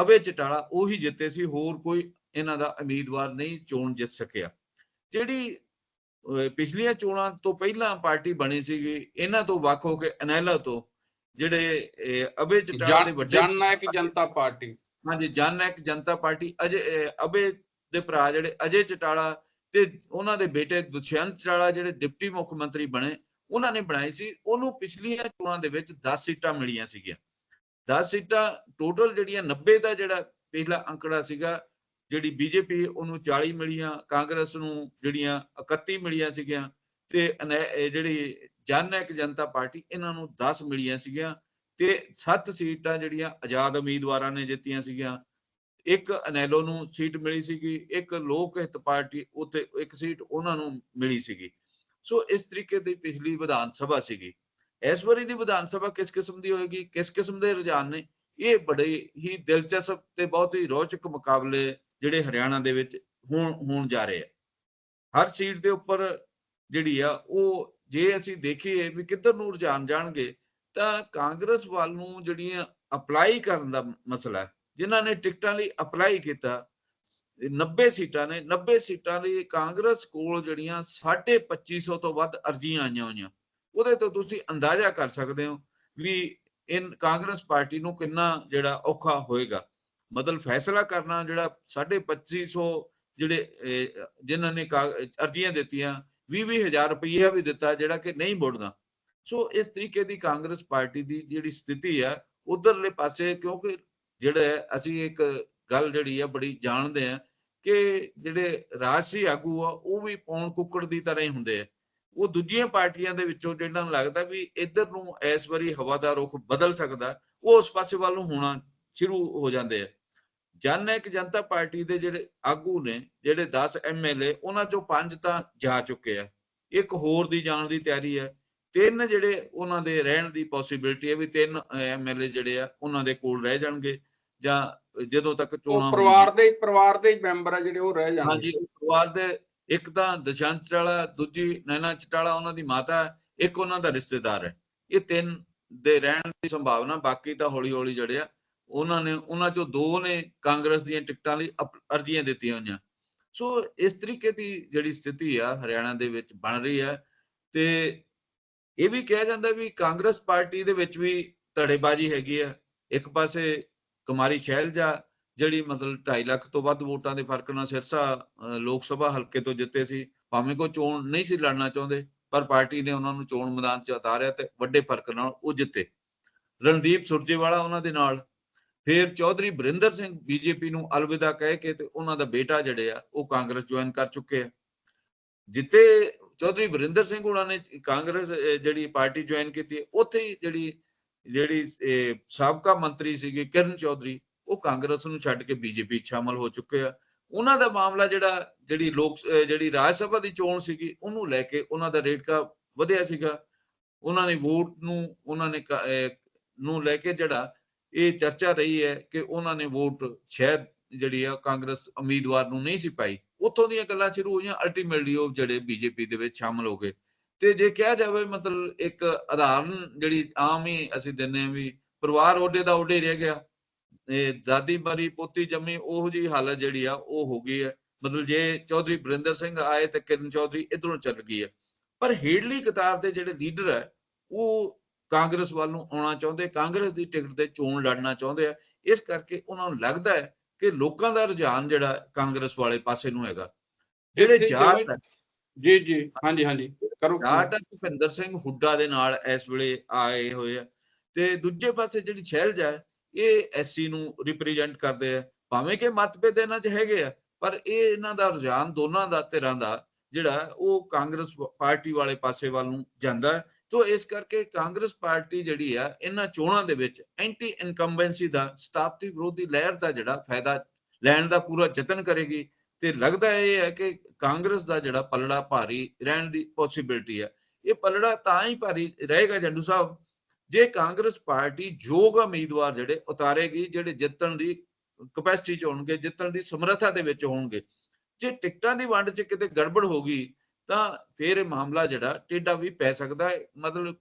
ਅਬੇ ਚਟਾਲਾ ਉਹੀ ਜਿੱਤੇ ਸੀ ਹੋਰ ਕੋਈ ਇਹਨਾਂ ਦਾ ਉਮੀਦਵਾਰ ਨਹੀਂ ਚੋਣ ਜਿੱਤ ਸਕਿਆ। ਜਿਹੜੀ ਪਿਛਲੀਆਂ ਚੋਣਾਂ ਤੋਂ ਪਹਿਲਾਂ ਪਾਰਟੀ ਬਣੀ ਸੀਗੀ ਇਹਨਾਂ ਤੋਂ ਵੱਖ ਹੋ ਕੇ ਅਨੈਲਾ ਤੋਂ ਜਿਹੜੇ ਅਬੇ ਚਟਾਲਾ ਦੇ ਵੱਡੇ ਜਨ ਨਾਇਕ ਜਨਤਾ ਪਾਰਟੀ। ਹਾਂਜੀ, ਜਨ ਨਾਇਕ ਜਨਤਾ ਪਾਰਟੀ ਅਜੇ, ਅਹ, ਅਬੇ ਦੇ ਭਰਾ ਜਿਹੜੇ ਅਜੇ ਚਟਾਲਾ ਤੇ ਉਹਨਾਂ ਦੇ ਬੇਟੇ ਦੁਸ਼ਯੰਤ ਚਟਾਲਾ ਜਿਹੜੇ ਡਿਪਟੀ ਮੁੱਖ ਮੰਤਰੀ ਬਣੇ, ਉਹਨਾਂ ਨੇ ਬਣਾਈ ਸੀ, ਉਹਨੂੰ ਪਿਛਲੀਆਂ ਚੋਣਾਂ ਦੇ ਵਿੱਚ 10 ਸੀਟਾਂ ਮਿਲੀਆਂ ਸੀਗੀਆਂ। 10 ਸੀਟਾਂ ਟੋਟਲ ਜਿਹੜੀਆਂ 90 ਦਾ ਜਿਹੜਾ ਪਿਛਲਾ ਅੰਕੜਾ ਸੀਗਾ, ਜਿਹੜੀ ਬੀਜੇਪੀ ਉਹਨੂੰ 40 ਮਿਲੀਆਂ, ਕਾਂਗਰਸ ਨੂੰ ਜਿਹੜੀਆਂ 31 ਮਿਲੀਆਂ ਸੀਗੀਆਂ, ਤੇ ਅਨੈ- ਜਿਹੜੀ ਜਨ ਨਾਇਕ ਜਨਤਾ ਪਾਰਟੀ, ਇਹਨਾਂ ਨੂੰ 10 ਮਿਲੀਆਂ ਸੀਗੀਆਂ। ਤੇ 7 ਸੀਟਾਂ ਜਿਹੜੀਆਂ ਆਜ਼ਾਦ ਉਮੀਦਵਾਰਾਂ ਨੇ ਜਿੱਤੀਆਂ ਸੀਗੀਆਂ। ਇੱਕ ਅਨੈਲੋ ਨੂੰ ਸੀਟ ਮਿਲੀ ਸੀਗੀ, ਇੱਕ ਲੋਕ ਹਿੱਤ ਪਾਰਟੀ ਉੱਥੇ ਇੱਕ ਸੀਟ ਉਹਨਾਂ ਨੂੰ ਮਿਲੀ ਸੀਗੀ। ਸੋ ਇਸ ਤਰੀਕੇ ਦੀ ਪਿਛਲੀ ਵਿਧਾਨ ਸਭਾ ਸੀਗੀ। ਇਸ ਵਾਰੀ ਦੀ ਵਿਧਾਨ ਸਭਾ ਕਿਸ ਕਿਸਮ ਦੀ ਹੋਏਗੀ, ਕਿਸ ਕਿਸਮ ਦੇ ਰੁਝਾਨ ਨੇ, ਇਹ ਬੜੇ ਹੀ ਦਿਲਚਸਪ ਤੇ ਬਹੁਤ ਹੀ ਰੋਚਕ ਮੁਕਾਬਲੇ ਜਿਹੜੇ ਹਰਿਆਣਾ ਦੇ ਵਿੱਚ ਹੋਣ ਹੋਣ ਜਾ ਰਹੇ ਆ। ਹਰ ਸੀਟ ਦੇ ਉੱਪਰ ਜਿਹੜੀ ਆ, ਉਹ ਜੇ ਅਸੀਂ ਦੇਖੀਏ ਵੀ ਕਿੱਧਰ ਨੂੰ ਰੁਝਾਨ ਜਾਣਗੇ ਤਾਂ ਕਾਂਗਰਸ ਵੱਲ ਨੂੰ ਜਿਹੜੀਆਂ ਅਪਲਾਈ ਕਰਨ ਦਾ ਮਸਲਾ ਹੈ ਜਿਨ੍ਹਾਂ ਨੇ ਟਿਕਟਾਂ ਲਈ ਅਪਲਾਈ ਕੀਤਾ ਇਹ 90 ਸੀਟਾਂ ਨੇ 90 ਸੀਟਾਂ ਲਈ ਕਾਂਗਰਸ ਕੋਲ ਜਿਹੜੀਆਂ 2500 ਤੋਂ ਵੱਧ ਅਰਜ਼ੀਆਂ ਆਈਆਂ ਹੋਈਆਂ ਉਹਦੇ ਤੋਂ ਤੁਸੀਂ ਅੰਦਾਜ਼ਾ ਕਰ ਸਕਦੇ ਹੋ ਵੀ ਇਨ ਕਾਂਗਰਸ ਪਾਰਟੀ ਨੂੰ ਕਿੰਨਾ ਜਿਹੜਾ ਔਖਾ ਹੋਏਗਾ। ਮਤਲਬ ਫੈਸਲਾ ਕਰਨਾ ਜਿਹੜਾ 2500 ਜਿਹੜੇ ਅਹ, ਜਿਨ੍ਹਾਂ ਨੇ ਕਾ- ਅਰਜ਼ੀਆਂ ਦਿੱਤੀਆਂ 20 ਹਜ਼ਾਰ ਰੁਪਈਆ ਵੀ ਦਿੱਤਾ ਜਿਹੜਾ ਕਿ ਨਹੀਂ ਮੁੜਦਾ ਸੋ ਇਸ ਤਰੀਕੇ ਦੀ ਕਾਂਗਰਸ ਪਾਰਟੀ ਦੀ ਜਿਹੜੀ ਸਥਿਤੀ ਹੈ ਉਧਰਲੇ ਪਾਸੇ ਕਿਉਂਕਿ ਜਿਹੜਾ ਅਸੀਂ ਇੱਕ ਗੱਲ ਜਿਹੜੀ ਹੈ ਬੜੀ ਜਾਣਦੇ ਆ ਕਿ ਜਿਹੜੇ ਰਾਜਸੀ ਆਗੂ ਆ, ਉਹ ਵੀ ਪੌਣ ਕੁੱਕੜ ਦੀ ਤਰ੍ਹਾਂ ਹੀ ਹੁੰਦੇ ਆ। ਉਹ ਦੂਜੀਆਂ ਪਾਰਟੀਆਂ ਦੇ ਵਿੱਚੋਂ ਜਿਹੜਾ ਨੂੰ ਲੱਗਦਾ ਵੀ ਇੱਧਰ ਨੂੰ ਇਸ ਵਾਰੀ ਹਵਾ ਦਾ ਰੁਖ ਬਦਲ ਸਕਦਾ, ਉਹ ਉਸ ਪਾਸੇ ਵੱਲ ਨੂੰ ਹੋਣਾ ਸ਼ੁਰੂ ਹੋ ਜਾਂਦੇ ਆ। ਜਨਕ ਜਨਤਾ ਪਾਰਟੀ ਦੇ ਜਿਹੜੇ ਆਗੂ ਨੇ, ਜਿਹੜੇ 10 ਐਮਐਲਏ ਉਹਨਾਂ ਚੋਂ ਪੰਜ ਤਾਂ ਜਾ ਚੁੱਕੇ ਆ। ਇੱਕ ਹੋਰ ਦੀ ਜਾਣ ਦੀ ਤਿਆਰੀ ਹੈ ਤਿੰਨ ਜਿਹੜੇ ਉਹਨਾਂ ਦੇ ਰਹਿਣ ਦੀ ਪੋਸਿਬਿਲਿਟੀ ਹੈ ਵੀ ਤਿੰਨ ਐਮਐਲਏ ਜਿਹੜੇ ਆ ਉਹਨਾਂ ਦੇ ਕੋਲ ਰਹਿ ਜਾਣਗੇ ਜਾਂ ਜਦੋਂ ਤੱਕ ਚੋਣਾਂ ਪਰਿਵਾਰ। ਦੇ ਪਰਿਵਾਰ ਦੇ ਮੈਂਬਰ ਆ ਜਿਹੜੇ ਉਹ ਰਹਿ ਜਾਣਗੇ। ਹਾਂਜੀ ਪਰਿਵਾਰ ਦੇ ਇੱਕ ਤਾਂ ਦਸ਼ੰਤ ਚਟਾਲਾ ਦੂਜੀ ਨੈਣਾ ਚਟਾਲਾ ਉਹਨਾਂ ਦੀ ਮਾਤਾ ਇੱਕ ਉਹਨਾਂ ਦਾ ਰਿਸ਼ਤੇਦਾਰ ਹੈ। ਇਹ ਤਿੰਨ ਦੇ ਰਹਿਣ ਦੀ ਸੰਭਾਵਨਾ ਬਾਕੀ ਤਾਂ ਹੌਲੀ ਹੌਲੀ ਜਿਹੜੇ ਆ ਉਹਨਾਂ ਨੇ ਉਹਨਾਂ ਚੋਂ ਦੋ ਨੇ ਕਾਂਗਰਸ ਦੀਆਂ ਟਿਕਟਾਂ ਲਈ ਅਰਜ਼ੀਆਂ ਦਿੱਤੀਆਂ ਹੋਈਆਂ। ਸੋ ਇਸ ਤਰੀਕੇ ਦੀ ਜਿਹੜੀ ਸਥਿਤੀ ਆ ਹਰਿਆਣਾ ਦੇ ਵਿੱਚ ਬਣ ਰਹੀ ਹੈ ਤੇ ਇਹ ਵੀ ਕਿਹਾ ਜਾਂਦਾ ਵੀ ਕਾਂਗਰਸ ਪਾਰਟੀ ਦੇ ਵਿੱਚ ਵੀ ਧੜੇਬਾਜ਼ੀ ਹੈਗੀ ਆ। ਇੱਕ ਪਾਸੇ ਕੁਮਾਰੀ ਸ਼ੈਲਜਾ, ਜਿਹੜੀ ਮਤਲਬ 2.5 ਲੱਖ ਤੋਂ ਵੱਧ ਵੋਟਾਂ ਦੇ ਫ਼ਰਕ ਨਾਲ ਸਿਰਸਾ ਲੋਕ ਸਭਾ ਹਲਕੇ ਤੋਂ ਜਿੱਤੇ ਸੀ, ਭਾਵੇਂ ਕੋਈ ਚੋਣ ਨਹੀਂ ਸੀ ਲੜਨਾ ਚਾਹੁੰਦੇ, ਪਰ ਪਾਰਟੀ ਨੇ ਉਹਨਾਂ ਨੂੰ ਚੋਣ ਮੈਦਾਨ 'ਚ ਉਤਾਰਿਆ ਤੇ ਵੱਡੇ ਫ਼ਰਕ ਨਾਲ ਉਹ ਜਿੱਤੇ। ਰਣਦੀਪ ਸੁਰਜੇਵਾਲਾ ਉਹਨਾਂ ਦੇ ਨਾਲ, ਫਿਰ ਚੌਧਰੀ ਬਰਿੰਦਰ ਸਿੰਘ ਬੀਜੇਪੀ ਨੂੰ ਅਲਵਿਦਾ ਕਹਿ ਕੇ ਤੇ ਉਹਨਾਂ ਦਾ ਬੇਟਾ ਜਿਹੜੇ ਆ, ਉਹ ਕਾਂਗਰਸ ਜੁਆਇਨ ਕਰ ਚੁੱਕੇ ਆ। ਜਿੱਤੇ ਚੌਧਰੀ ਬਰਿੰਦਰ ਸਿੰਘ ਉਹਨਾਂ ਨੇ ਕਾਂਗਰਸ ਜਿਹੜੀ ਪਾਰਟੀ ਜੁਆਇਨ ਕੀਤੀ, ਉੱਥੇ ਹੀ ਜਿਹੜੀ ਜਿਹੜੀ ਸਾਬਕਾ ਮੰਤਰੀ ਸੀਗੇ ਕਿਰਨ ਚੌਧਰੀ, ਉਹ ਕਾਂਗਰਸ ਨੂੰ ਛੱਡ ਕੇ ਬੀਜੇਪੀ ਸ਼ਾਮਲ ਹੋ ਚੁੱਕੇ ਆ। ਉਹਨਾਂ ਦਾ ਮਾਮਲਾ ਜਿਹੜਾ, ਜਿਹੜੀ ਲੋਕ ਜਿਹੜੀ ਰਾਜ ਸਭਾ ਦੀ ਚੋਣ ਸੀਗੀ, ਉਹਨੂੰ ਲੈ ਕੇ ਉਹਨਾਂ ਦਾ ਰੇਟਕਾ ਵਧਿਆ ਸੀਗਾ। ਉਹਨਾਂ ਨੇ ਵੋਟ ਨੂੰ, ਉਹਨਾਂ ਨੇ ਨੂੰ ਲੈ ਕੇ ਜਿਹੜਾ ਇਹ ਚਰਚਾ ਰਹੀ ਹੈ ਕਿ ਉਹਨਾਂ ਨੇ ਵੋਟ ਸ਼ਾਇਦ ਜਿਹੜੀ ਆ ਕਾਂਗਰਸ ਉਮੀਦਵਾਰ ਨੂੰ ਨਹੀਂ ਸੀ ਪਾਈ। ਉੱਥੋਂ ਦੀਆਂ ਗੱਲਾਂ ਸ਼ੁਰੂ ਹੋਈਆਂ ਅਲਟੀਮੇਟਲੀ ਉਹ ਜਿਹੜੇ ਬੀਜੇਪੀ ਦੇ ਵਿੱਚ ਸ਼ਾਮਲ ਹੋ ਗਏ। ਤੇ ਜੇ ਕਿਹਾ ਜਾਵੇ, ਮਤਲਬ ਇੱਕ ਉਦਾਹਰਨ ਜਿਹੜੀ ਆਮ ਹੀ ਅਸੀਂ ਦਿੰਨੇ ਵੀ ਪਰਿਵਾਰ ਉਹਦੇ ਦਾ ਉਹਦੇ ਰਹਿ ਗਿਆ। ਇਹ ਦਾਦੀ ਮਰੀ, ਪੋਤੀ ਜੰਮੀ, ਉਹੋ ਜੀ ਹਾਲਤ ਜਿਹੜੀ ਆ, ਉਹ ਹੋ ਗਈ ਹੈ। ਮਤਲਬ ਜੇ ਚੌਧਰੀ ਬਰਿੰਦਰ ਸਿੰਘ ਆਏ ਤੇ ਕਿਰਨ ਚੌਧਰੀ ਇਧਰੋਂ ਚੱਲ ਗਈ ਹੈ। ਪਰ ਹੇਡਲੀ ਕਤਾਰ ਦੇ ਜਿਹੜੇ ਲੀਡਰ ਹੈ, ਉਹ ਕਾਂਗਰਸ ਵੱਲ ਨੂੰ ਆਉਣਾ ਚਾਹੁੰਦੇ, ਕਾਂਗਰਸ ਦੀ ਟਿਕਟ ਤੇ ਚੋਣ ਲੜਨਾ ਚਾਹੁੰਦੇ ਆ। ਇਸ ਕਰਕੇ ਉਹਨਾਂ ਨੂੰ ਲੱਗਦਾ ਹੈ ਕਿ ਲੋਕਾਂ ਦਾ ਰੁਝਾਨ ਜਿਹੜਾ ਕਾਂਗਰਸ ਵਾਲੇ ਪਾਸੇ ਨੂੰ ਹੈਗਾ ਜਿਹੜੇ ਜਾਟ ਜੀ ਜੀ ਹਾਂਜੀ ਹਾਂਜੀ ਕਰੋ ਜਾਟ ਭੁਪਿੰਦਰ ਸਿੰਘ ਹੁੱਡਾ ਦੇ ਨਾਲ ਇਸ ਵੇਲੇ ਆਏ ਹੋਏ ਆ। ਤੇ ਦੂਜੇ ਪਾਸੇ ਜਿਹੜੀ ਸ਼ੈਲਜ ਹੈ ਇਹ ਐਸਸੀ ਨੂੰ ਰਿਪਰੈਜ਼ੈਂਟ ਕਰਦੇ ਆ। ਭਾਵੇਂ ਕਿ ਮਤਭੇਦ ਇਹਨਾਂ 'ਚ ਹੈਗੇ ਆ ਪਰ ਇਹ ਇਹਨਾਂ ਦਾ ਰੁਝਾਨ ਦੋਨਾਂ ਦਾ ਧਿਰਾਂ ਦਾ ਜਿਹੜਾ ਉਹ ਕਾਂਗਰਸ ਪਾਰਟੀ ਵਾਲੇ ਪਾਸੇ ਵੱਲ ਨੂੰ ਜਾਂਦਾ ਹੈ। ਤੋ ਇਸ ਕਰਕੇ ਕਾਂਗਰਸ ਪਾਰਟੀ ਜਿਹੜੀ ਆ, ਇਹਨਾਂ ਚੋਣਾਂ ਦੇ ਵਿੱਚ ਐਂਟੀ ਇਨਕੰਬੈਂਸੀ ਦਾ ਸਤਾਪਤੀ ਵਿਰੋਧੀ ਲਹਿਰ ਦਾ ਜਿਹੜਾ ਫਾਇਦਾ ਲੈਣ ਦਾ ਪੂਰਾ ਯਤਨ ਕਰੇਗੀ ਤੇ ਲੱਗਦਾ ਇਹ ਹੈ ਕਿ ਕਾਂਗਰਸ ਦਾ ਜਿਹੜਾ ਪਲੜਾ ਭਾਰੀ ਰਹਿਣ ਦੀ ਪੋਸਿਬਿਲਿਟੀ ਹੈ ਇਹ ਪਲੜਾ ਤਾਂ ਹੀ ਭਾਰੀ ਰਹੇਗਾ ਜੰਡੂ ਸਾਹਿਬ, ਜੇ ਕਾਂਗਰਸ ਪਾਰਟੀ ਯੋਗ ਉਮੀਦਵਾਰ ਜਿਹੜੇ ਉਤਾਰੇਗੀ, ਜਿਹੜੇ ਜਿੱਤਣ ਦੀ ਕਪੈਸਿਟੀ ਚ ਹੋਣਗੇ, ਜਿੱਤਣ ਦੀ ਸਮਰੱਥਾ ਦੇ ਵਿੱਚ ਹੋਣਗੇ, ਜੇ ਟਿਕਟਾਂ ਦੀ ਵੰਡ 'ਚ ਕਿਤੇ ਗੜਬੜ ਹੋ ਗਈ ਤਾਂ ਫਿਰ ਇਹ ਮਾਮਲਾ ਜਿਹੜਾ ਟੇਡਾ ਵੀ ਪੈ ਸਕਦਾ ਹੈ। ਮਤਲਬ